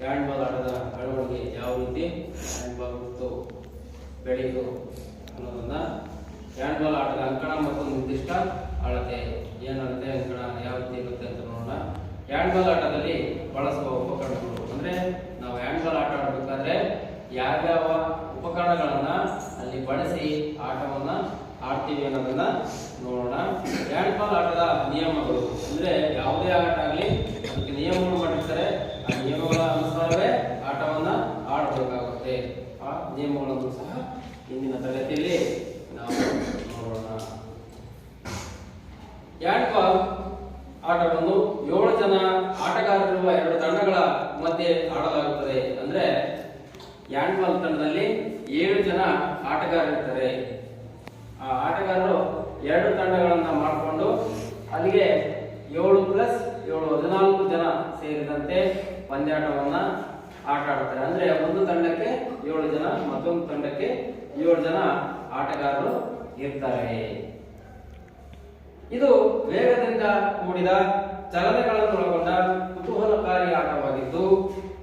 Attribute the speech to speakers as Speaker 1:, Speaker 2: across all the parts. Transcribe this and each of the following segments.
Speaker 1: Handball ಆಟದ ಅಳವಡಿಕೆ ಯಾವ ರೀತಿ ಹ್ಯಾಂಡ್ಬಾಲ್ ಮತ್ತು ಬೆಳೆಯಿತು ಅನ್ನೋದನ್ನ ಹ್ಯಾಂಡ್ಬಾಲ್ ಆಟದ ಅಂಕಣ ಮತ್ತು ನಿರ್ದಿಷ್ಟ ಅಳತೆ ಏನಾಗುತ್ತೆ, ಅಂಕಣ ಯಾವ ರೀತಿ ಇರುತ್ತೆ ಅಂತ ನೋಡೋಣ. ಹ್ಯಾಂಡ್ಬಾಲ್ ಆಟದಲ್ಲಿ ಬಳಸುವ ಉಪಕರಣಗಳು ಅಂದ್ರೆ ನಾವು ಹ್ಯಾಂಡ್ಬಾಲ್ ಆಟ ಆಡಬೇಕಾದ್ರೆ ಯಾವ್ಯಾವ ಉಪಕರಣಗಳನ್ನ ಅಲ್ಲಿ ಬಳಸಿ ಆಟವನ್ನ ಆಡ್ತೀವಿ ಅನ್ನೋದನ್ನ ನೋಡೋಣ. ಹ್ಯಾಂಡ್ಬಾಲ್ ಆಟದ ನಿಯಮಗಳು ಅಂದ್ರೆ ಯಾವುದೇ ಆಟ ಆಗಲಿ, ಅದಕ್ಕೆ ನಿಯಮಗಳು ಮಾಡಿರ್ತಾರೆ. ಆ ನಿಯಮಗಳ ಅನುಸಾರವೇ ಆಟವನ್ನು ಆಡಬೇಕಾಗುತ್ತೆ. ಆ ನಿಯಮಗಳನ್ನು ಸಹ ಇಂದಿನ ತರಗತಿಯಲ್ಲಿ ನಾವು ನೋಡೋಣ. ಯಾಂಡ್ಬಾಲ್ ಆಟವನ್ನು ಏಳು ಜನ ಆಟಗಾರರಿರುವ ಎರಡು ತಂಡಗಳ ಮಧ್ಯೆ ಆಡಲಾಗುತ್ತದೆ. ಅಂದ್ರೆ ಯಾಂಡ್ಬಾಲ್ ತಂಡದಲ್ಲಿ ಏಳು ಜನ ಆಟಗಾರರಿರ್ತಾರೆ. ಆ ಆಟಗಾರರು ಎರಡು ತಂಡಗಳನ್ನ ಮಾಡಿಕೊಂಡು ಅಲ್ಲಿಗೆ ಏಳು ಪ್ಲಸ್ ಏಳು ಹದಿನಾಲ್ಕು ಜನ ಸೇರಿದಂತೆ ಪಂದ್ಯಾಟವನ್ನ ಆಟ ಆಡ್ತಾರೆ ಅಂದ್ರೆ ಒಂದು ತಂಡಕ್ಕೆ ಏಳು ಜನ, ಮತ್ತೊಂದು ತಂಡಕ್ಕೆ ಏಳು ಜನ ಆಟಗಾರರು ಇರ್ತಾರೆ. ಇದು ವೇಗದಿಂದ ಕೂಡಿದ ಚಲನೆಗಳನ್ನು ಒಳಗೊಂಡ ಕುತೂಹಲಕಾರಿ ಆಟವಾಗಿದ್ದು,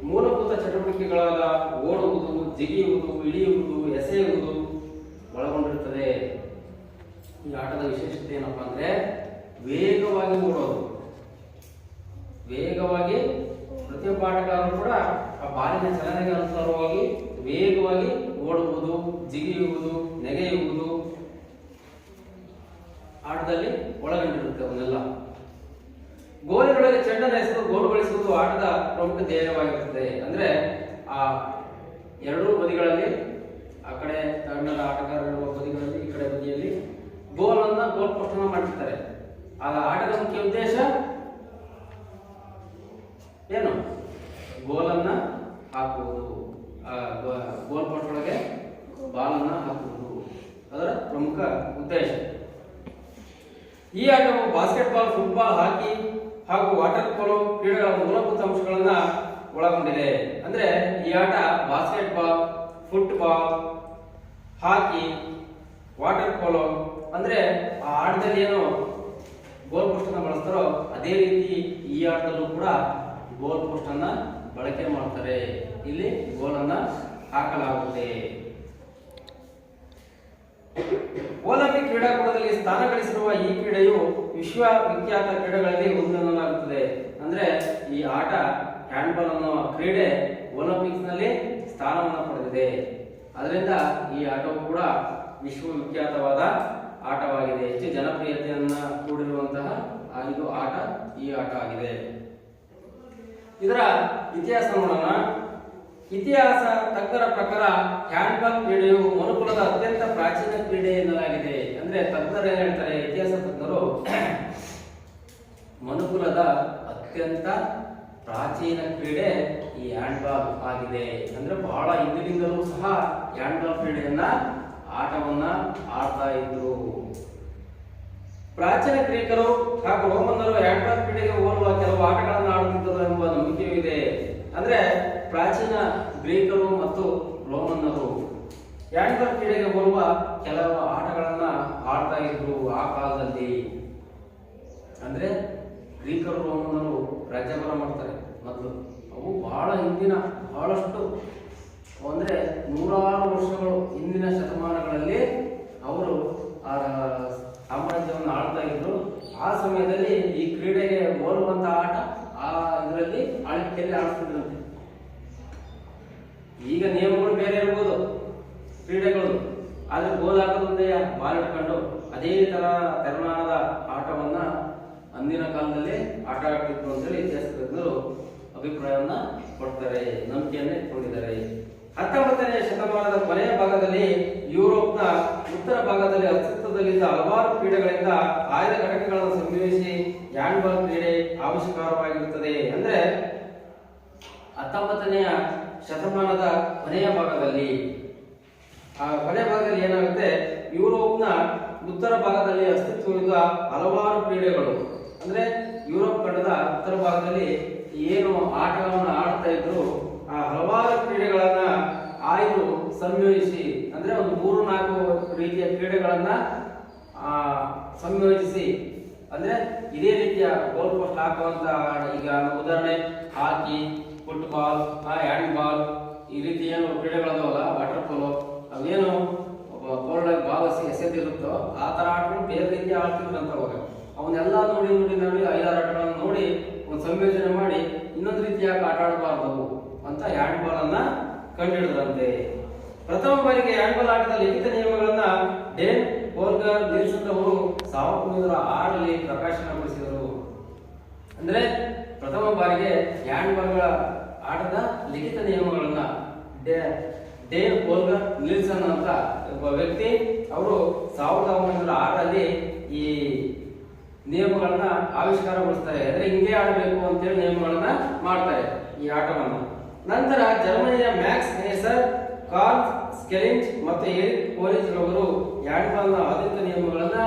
Speaker 1: ಮೂಲಭೂತ ಚಟುವಟಿಕೆಗಳಾದ ಓಡುವುದು, ಜಿಗಿಯುವುದು, ಇಳಿಯುವುದು, ಎಸೆಯುವುದು ಒಳಗೊಂಡಿರುತ್ತದೆ. ಈ ಆಟದ ವಿಶೇಷತೆ ಏನಪ್ಪಾ ಅಂದ್ರೆ ವೇಗವಾಗಿ ಓಡೋದು. ವೇಗವಾಗಿ ಪ್ರತಿಯೊಬ್ಬ ಆಟಗಾರರು ಕೂಡ ಆ ಬಾಲಿನ ಚಲನೆಗೆ ಅನುಸಾರವಾಗಿ ವೇಗವಾಗಿ ಓಡುವುದು, ಜಿಗಿಯುವುದು, ನೆಗೆಯುವುದು ಆಟದಲ್ಲಿ ಒಳಗೊಂಡಿರುತ್ತೆ ಅವನ್ನೆಲ್ಲ. ಗೋಲಿನೊಳಗೆ ಚೆಂಡನ್ನು ಎಸೆದು, ಗೋಲು ಗಳಿಸುವುದು ಆಟದ ಪ್ರಮುಖ ಧ್ಯೇಯವಾಗಿರುತ್ತದೆ ಅಂದ್ರೆ ಆ ಎರಡೂ ಬದಿಗಳಲ್ಲಿ, ಆ ಕಡೆ ತಂಡದ ಆಟಗಾರರಿರುವ ಬದಿಗಳಲ್ಲಿ, ಈ ಕಡೆ ಬದಿಯಲ್ಲಿ ಗೋಲನ್ನ ಗೋಲ್ ಪೋಸ್ಟ್ ಮಾಡಿರ್ತಾರೆ ಆಗ ಆಟದ ಮುಖ್ಯ ಉದ್ದೇಶ ಏನು ಗೋಲನ್ನ ಹಾಕುವುದು ಗೋಲ್ ಪೋಸ್ಟ್ ಒಳಗೆ ಬಾಲನ್ನ ಹಾಕುವುದು. ಅದರ ಪ್ರಮುಖ ಉದ್ದೇಶ. ಈ ಆಟವು ಬಾಸ್ಕೆಟ್ಬಾಲ್ ಫುಟ್ಬಾಲ್ ಹಾಕಿ ಹಾಗೂ ವಾಟರ್ ಪೋಲೋ ಕ್ರೀಡೆಗಳ ಮೂಲಭೂತ ಅಂಶಗಳನ್ನು ಒಳಗೊಂಡಿದೆ. ಅಂದ್ರೆ ಈ ಆಟ basketball football hockey water polo ಅಂದ್ರೆ ಆ ಆಟದಲ್ಲಿ ಏನು ಗೋಲ್ ಪೋಸ್ಟ್ ಅನ್ನ ಬಳಸ್ತಾರೋ ಅದೇ ರೀತಿ ಈ ಆಟದಲ್ಲೂ ಕೂಡ ಗೋಲ್ ಪೋಸ್ಟ್ ಅನ್ನ ಬಳಕೆ ಮಾಡ್ತಾರೆ, ಇಲ್ಲಿ ಗೋಲನ್ನು ಹಾಕಲಾಗುತ್ತೆ. ಒಲಿಂಪಿಕ್ ಕ್ರೀಡಾಕೂಟದಲ್ಲಿ ಸ್ಥಾನ ಗಳಿಸಿರುವ ಈ ಕ್ರೀಡೆಯು ವಿಶ್ವ ವಿಖ್ಯಾತ ಕ್ರೀಡೆಗಳಲ್ಲಿ ಒಂದೆನ್ನಲಾಗುತ್ತದೆ. ಅಂದ್ರೆ ಈ ಆಟ ಹ್ಯಾಂಡ್ಬಾಲ್ ಅನ್ನೋ ಕ್ರೀಡೆ ಒಲಿಂಪಿಕ್ಸ್ನಲ್ಲಿ ಸ್ಥಾನವನ್ನು ಪಡೆದಿದೆ. ಅದರಿಂದ ಈ ಆಟವು ಕೂಡ ವಿಶ್ವವಿಖ್ಯಾತವಾದ ಆಟವಾಗಿದೆ. ಹೆಚ್ಚು ಜನಪ್ರಿಯತೆಯನ್ನ ಕೂಡಿರುವಂತಹ ಇದು ಆಟ, ಈ ಆಟ ಆಗಿದೆ. ಇದರ ಇತಿಹಾಸ ನೋಡೋಣ. ಇತಿಹಾಸ ತಜ್ಞರ ಪ್ರಕಾರ ಹ್ಯಾಂಡ್ಬಾಲ್ ಕ್ರೀಡೆಯು ಮನುಕುಲದ ಅತ್ಯಂತ ಪ್ರಾಚೀನ ಕ್ರೀಡೆ ಎನ್ನಲಾಗಿದೆ. ಅಂದ್ರೆ ತಜ್ಞರು ಏನ್ ಹೇಳ್ತಾರೆ ಇತಿಹಾಸ ತಜ್ಞರು. ಮನುಕುಲದ ಅತ್ಯಂತ ಪ್ರಾಚೀನ ಕ್ರೀಡೆ ಈ ಹ್ಯಾಂಡ್ಬಾಲ್ ಆಗಿದೆ. ಅಂದ್ರೆ ಬಹಳ ಹಿಂದಿನಿಂದಲೂ ಸಹ ಹ್ಯಾಂಡ್ಬಾಲ್ ಕ್ರೀಡೆಯನ್ನ ಆಟವನ್ನ ಆಡ್ತಾ ಇದ್ರು. ಪ್ರಾಚೀನ ಗ್ರೀಕರು ಹಾಗೂ ರೋಮನ್ನರು ಹ್ಯಾಂಡ್ಬಾಲ್ ಕ್ರೀಡೆಗೆ ಹೋಲುವ ಕೆಲವು ಆಟಗಳನ್ನು ಆಡುತ್ತಿದ್ದರು ಎಂಬ ನಂಬಿಕೆಯೂ ಇದೆ. ಅಂದ್ರೆ ಪ್ರಾಚೀನ ಗ್ರೀಕರು ಮತ್ತು ರೋಮನ್ನರು ಹ್ಯಾಂಡ್ಬಾಲ್ ಕ್ರೀಡೆಗೆ ಹೋಲುವ ಕೆಲವು ಆಟಗಳನ್ನ ಆಡ್ತಾ ಇದ್ರು ಆ ಕಾಲದಲ್ಲಿ. ಅಂದ್ರೆ ಗ್ರೀಕರು, ರೋಮನ್ನರು ರಾಜ್ಯಭಾರ ಮಾಡ್ತಾರೆ ಮೊದಲು ಅವು ಬಹಳ ಹಿಂದಿನ ಬಹಳಷ್ಟು ಅಂದ್ರೆ ನೂರಾರು ವರ್ಷಗಳು ಹಿಂದಿನ ಶತಮಾನಗಳಲ್ಲಿ ಅವರು ಆ ಸಾಮ್ರಾಜ್ಯವನ್ನು ಆಳ್ತಾ ಇದ್ರು ಆ ಸಮಯದಲ್ಲಿ ಈ ಕ್ರೀಡೆಗೆ ಹೋಲುವಂತ ಆಟ ಆ ಇದರಲ್ಲಿ ಆಳ್ವಿಕೆಯಲ್ಲಿ ಆಡ್ತಿದ್ರಂತೆ ಈಗ ನಿಯಮಗಳು ಬೇರೆ ಇರ್ಬೋದು ಕ್ರೀಡೆಗಳು ಆದ್ರೆ ಗೋಲ್ ಹಾಕೋದೊಂದೇ ಬಾಲ್ ಇಟ್ಕೊಂಡು ಅದೇ ತರ ತೆರನಾದ ಆಟವನ್ನ ಅಂದಿನ ಕಾಲದಲ್ಲಿ ಆಟ ಆಡ್ತಿದ್ರು ಅಂತೇಳಿ ಇತಿಹಾಸ ತಜ್ಞರು ಅಭಿಪ್ರಾಯವನ್ನ ನಂಬಿಕೆಯನ್ನ ಇಟ್ಕೊಂಡಿದ್ದಾರೆ ಹತ್ತೊಂಬತ್ತನೇ ಶತಮಾನದ ಕೊನೆಯ ಭಾಗದಲ್ಲಿ ಯುರೋಪ್ನ ಉತ್ತರ ಭಾಗದಲ್ಲಿ ಅಸ್ತಿತ್ವದಲ್ಲಿದ್ದ ಹಲವಾರು ಕ್ರೀಡೆಗಳಿಂದ ಆಯ್ದ ಘಟಕಗಳನ್ನು ಸಂಯೋಜಿಸಿ ಹ್ಯಾಂಡ್ಬಾಲ್ ಕ್ರೀಡೆ ಆವಿಷ್ಕಾರವಾಗಿರುತ್ತದೆ. ಅಂದ್ರೆ ಹತ್ತೊಂಬತ್ತನೆಯ ಶತಮಾನದ ಕೊನೆಯ ಭಾಗದಲ್ಲಿ. ಆ ಕೊನೆಯ ಭಾಗದಲ್ಲಿ ಏನಾಗುತ್ತೆ? ಯುರೋಪ್ನ ಉತ್ತರ ಭಾಗದಲ್ಲಿ ಅಸ್ತಿತ್ವವಿದ್ದ ಹಲವಾರು ಕ್ರೀಡೆಗಳು. ಅಂದ್ರೆ ಯುರೋಪ್ ಖಂಡದ ಉತ್ತರ ಭಾಗದಲ್ಲಿ ಏನು ಆಟಗಳನ್ನು ಆಡ್ತಾ ಇದ್ರು? ಹಲವಾರು ಕ್ರೀಡೆಗಳನ್ನ ಆಯ್ದು ಸಂಯೋಜಿಸಿ, ಅಂದ್ರೆ ಒಂದು ಮೂರು ನಾಲ್ಕು ರೀತಿಯ ಕ್ರೀಡೆಗಳನ್ನ ಸಂಯೋಜಿಸಿ, ಅಂದ್ರೆ ಇದೇ ರೀತಿಯ ಗೋಲ್ ಪೋಸ್ಟ್ ಹಾಕುವಂತ ಈಗ ಉದಾಹರಣೆ, ಹಾಕಿ ಫುಟ್ಬಾಲ್ ಹ್ಯಾಂಡ್ಬಾಲ್ ಈ ರೀತಿ ಏನು ಕ್ರೀಡೆಗಳದಾವಲ್ಲ ವಾಟರ್ ಪೋಲೋ ಅವೇನು ಕೋಲ್ಡ್ ಬಾಲ್ ಎಸೆದಿರುತ್ತೋ, ಆ ತರ ಆಟಗಳು ಬೇರೆ ರೀತಿ ಆಡ್ತಿದ್ರಂತ ಅವಾಗ ಅವನ್ನೆಲ್ಲ ನೋಡಿ ನೋಡಿ ನೋಡಿ ಐದಾರು ಆಟಗಳನ್ನು ನೋಡಿ, ಒಂದು ಸಂಯೋಜನೆ ಮಾಡಿ, ಇನ್ನೊಂದು ರೀತಿಯಾಗಿ ಆಟ ಆಡಬಾರ್ದು. ಅಂತ ಹ್ಯಾಂಡ್ ಬಾಲ್ ಅನ್ನ ಕಂಡುಹಿಡಿದ್ರಂತೆ ಪ್ರಥಮ ಬಾರಿಗೆ ಹ್ಯಾಂಡ್ ಬಾಲ್ ಆಟದ ಲಿಖಿತ ನಿಯಮಗಳನ್ನ ಡೇನ್ ಬೋಲ್ಗರ್ ನಿಲ್ಸನ್ ಅವರು ಸಾವಿರದ ಒಂಬೈನೂರ ಆರರಲ್ಲಿ ಪ್ರಕಾಶನಗೊಳಿಸಿದರು ಅಂದ್ರೆ ಪ್ರಥಮ ಬಾರಿಗೆ ಹ್ಯಾಂಡ್ ಬಾಲ್ಗಳ ಆಟದ ಲಿಖಿತ ನಿಯಮಗಳನ್ನ ಡೇನ್ ಬೋಲ್ಗರ್ ನಿಲ್ಸನ್ ಅಂತ ಒಬ್ಬ ವ್ಯಕ್ತಿ ಅವರು ಸಾವಿರದ ಒಂಬೈನೂರ ಆರರಲ್ಲಿ ಈ ನಿಯಮಗಳನ್ನ ಆವಿಷ್ಕಾರಗೊಳಿಸ್ತಾರೆ. ಅಂದ್ರೆ ಹಿಂಗೆ ಆಡಬೇಕು ಅಂತೇಳಿ ನಿಯಮಗಳನ್ನ ಮಾಡ್ತಾರೆ ಈ ಆಟವನ್ನ. ನಂತರ ಜರ್ಮನಿಯ ಮ್ಯಾಕ್ಸ್ ನೇಸರ್ ಕಾರ್ಲ್ ಸ್ಕೆಲಿಂಜ್ ಮತ್ತು ಎರಿಕ್ ಪೋಲಿಸ್ ರವರು ಬಾಲ್ನ ಆಧುನಿಕ ನಿಯಮಗಳನ್ನು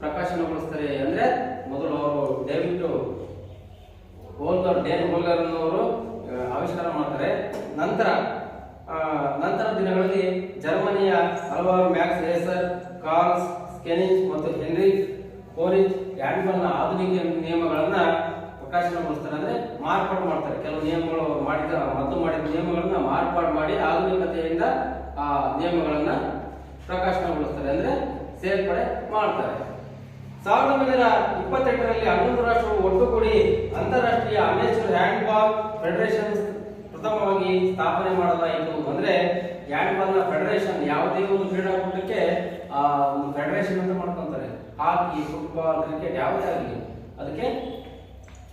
Speaker 1: ಪ್ರಕಾಶನಗೊಳಿಸ್ತಾರೆ ಅಂದ್ರೆ ಮೊದಲು ಅವರು ಡೇವಿಡ್ ಹೋಲ್ಗರ್ ಡೇನ್ ಹೋಲ್ಗರ್ ಅನ್ನೋರು ಆವಿಷ್ಕಾರ ಮಾಡ್ತಾರೆ. ನಂತರ ನಂತರ ದಿನಗಳಲ್ಲಿ ಜರ್ಮನಿಯ ಹಲವಾರು ಮ್ಯಾಕ್ಸ್ ರೇಸರ್ ಕಾರ್ಲ್ಸ್ ಸ್ಕೆನಿಂಗ್ ಮತ್ತು ಹೆನ್ರಿ ಕೋರಿಜ್ ಹ್ಯಾಂಡ್ಬಾಲ್ನ ಆಧುನಿಕ ನಿಯಮಗಳನ್ನ ಪ್ರಕಾಶನಗೊಳಿಸ್ತಾರೆ ಅಂದ್ರೆ ಮಾರ್ಪಾಡು ಮಾಡ್ತಾರೆ. ಕೆಲವು ನಿಯಮಗಳು ಮಾಡಿದ ಮೊದಲು ಮಾಡಿದ ನಿಯಮಗಳನ್ನ ಮಾರ್ಪಾಡು ಮಾಡಿ ಆಧುನಿಕತೆಯಿಂದ ಆ ನಿಯಮಗಳನ್ನ ಪ್ರಕಾಶನಗೊಳಿಸ್ತಾರೆ. ಅಂದ್ರೆ ಸೇರ್ಪಡೆ ಮಾಡ್ತಾರೆ. ಸಾವಿರದ ಒಂಬೈನೂರ ಇಪ್ಪತ್ತೆಂಟರಲ್ಲಿ ಹನ್ನೊಂದು ರಾಷ್ಟ್ರಗಳು ಒಟ್ಟುಗೂಡಿ ಅಂತಾರಾಷ್ಟ್ರೀಯ ಅಮೇಚೂರ್ ಹ್ಯಾಂಡ್ಬಾಲ್ ಫೆಡರೇಷನ್ ಪ್ರಥಮವಾಗಿ ಸ್ಥಾಪನೆ ಮಾಡಲಾಯಿತು. ಅಂದ್ರೆ ಹ್ಯಾಂಡ್ಬಾಲ್ನ ಫೆಡರೇಷನ್ ಯಾವುದೇ ಒಂದು ಕ್ರೀಡಾಕೂಟಕ್ಕೆ, ಆ, ಒಂದು ಫೆಡರೇಷನ್ ಅಂತ ಮಾಡ್ಕೊಂತಾರೆ. ಹಾಕಿ, ಫುಟ್ಬಾಲ್, ಕ್ರಿಕೆಟ್ ಯಾವುದೇ ಆಗಲಿ. ಅದಕ್ಕೆ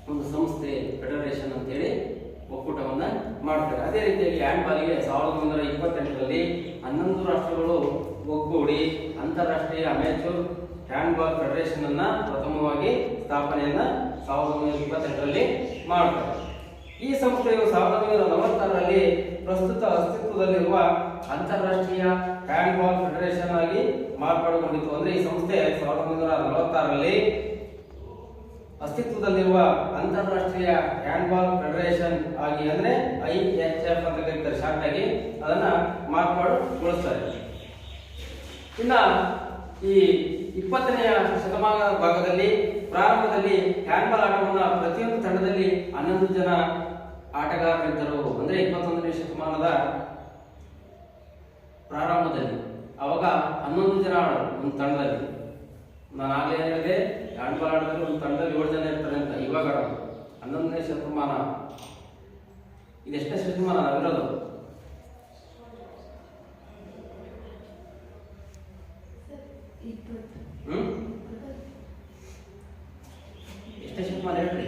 Speaker 1: ಒಂದು ಸಂಸ್ಥೆ ಫೆಡರೇಷನ್ ಅಂತೇಳಿ ಒಕ್ಕೂಟವನ್ನ ಮಾಡ್ತಾರೆ. ಅದೇ ರೀತಿಯಾಗಿ ಹ್ಯಾಂಡ್ ಬಾಲ್ಗೆ ಸಾವಿರದ ಒಂಬೈನೂರ ಇಪ್ಪತ್ತೆಂಟರಲ್ಲಿ ಹನ್ನೊಂದು ರಾಷ್ಟ್ರಗಳು ಒಗ್ಗೂಡಿ ಅಂತಾರಾಷ್ಟ್ರೀಯ ಅಮೇಚೂರ್ ಹ್ಯಾಂಡ್ ಬಾಲ್ ಫೆಡರೇಷನ್ ಅನ್ನ ಪ್ರಥಮವಾಗಿ ಸ್ಥಾಪನೆಯನ್ನ ಸಾವಿರದ ಒಂಬೈನೂರ ಇಪ್ಪತ್ತೆಂಟರಲ್ಲಿ ಮಾಡ್ತಾರೆ. ಈ ಸಂಸ್ಥೆಯು ಸಾವಿರದ ಒಂಬೈನೂರ ನಲವತ್ತಾರರಲ್ಲಿ ಪ್ರಸ್ತುತ ಅಸ್ತಿತ್ವದಲ್ಲಿರುವ ಅಂತಾರಾಷ್ಟ್ರೀಯ ಹ್ಯಾಂಡ್ ಬಾಲ್ ಫೆಡರೇಷನ್ ಆಗಿ ಮಾರ್ಪಾಡುಗೊಂಡಿತು ಅಂದ್ರೆ ಈ ಸಂಸ್ಥೆ ಸಾವಿರದ ಒಂಬೈನೂರ ನಲವತ್ತಾರರಲ್ಲಿ ಅಸ್ತಿತ್ವದಲ್ಲಿರುವ ಅಂತಾರಾಷ್ಟ್ರೀಯ ಹ್ಯಾಂಡ್ಬಾಲ್ ಫೆಡರೇಷನ್ ಆಗಿ ಅಂದ್ರೆ ಐ ಎಚ್ ಎಫ್ ಅಂತ ಕರೀತಾರೆ ಶಾರ್ಟ್ ಆಗಿ. ಅದನ್ನ ಮಾರ್ಪಾಡುಗೊಳಿಸ್ತಾರೆ ಇನ್ನ ಈ ಇಪ್ಪತ್ತನೆಯ ಶತಮಾನ ಭಾಗದಲ್ಲಿ, ಪ್ರಾರಂಭದಲ್ಲಿ ಹ್ಯಾಂಡ್ಬಾಲ್ ಆಟವನ್ನು ಪ್ರತಿಯೊಂದು ತಂಡದಲ್ಲಿ ಹನ್ನೊಂದು ಜನ ಆಟಗಾರರಿದ್ದರು. ಅಂದ್ರೆ ಇಪ್ಪತ್ತೊಂದನೇ ಶತಮಾನದ ಪ್ರಾರಂಭದಲ್ಲಿ. ಅವಾಗ ಹನ್ನೊಂದು ಜನ ಆಡೋರು ಒಂದು ತಂಡದಲ್ಲಿ. ನಾನು ಆಗಲೇ ಏನು ಹೇಳಿದೆ ಹ್ಯಾಂಡ್ಬಾಲ್ ಆಡಿದ್ರೆ ಒಂದು ತಂಡದಲ್ಲಿ ಏಳು ಜನ ಇರ್ತಾರೆ ಅಂತ ಇವಾಗ ಆಡೋದು. ಹನ್ನೊಂದನೇ ಶತಮಾನ. ಇದೆಷ್ಟೇ ಶತಮಾನ ನಾವಿರೋದು ಎಷ್ಟೇ ಶತಮಾನ ಹೇಳ್ರಿ?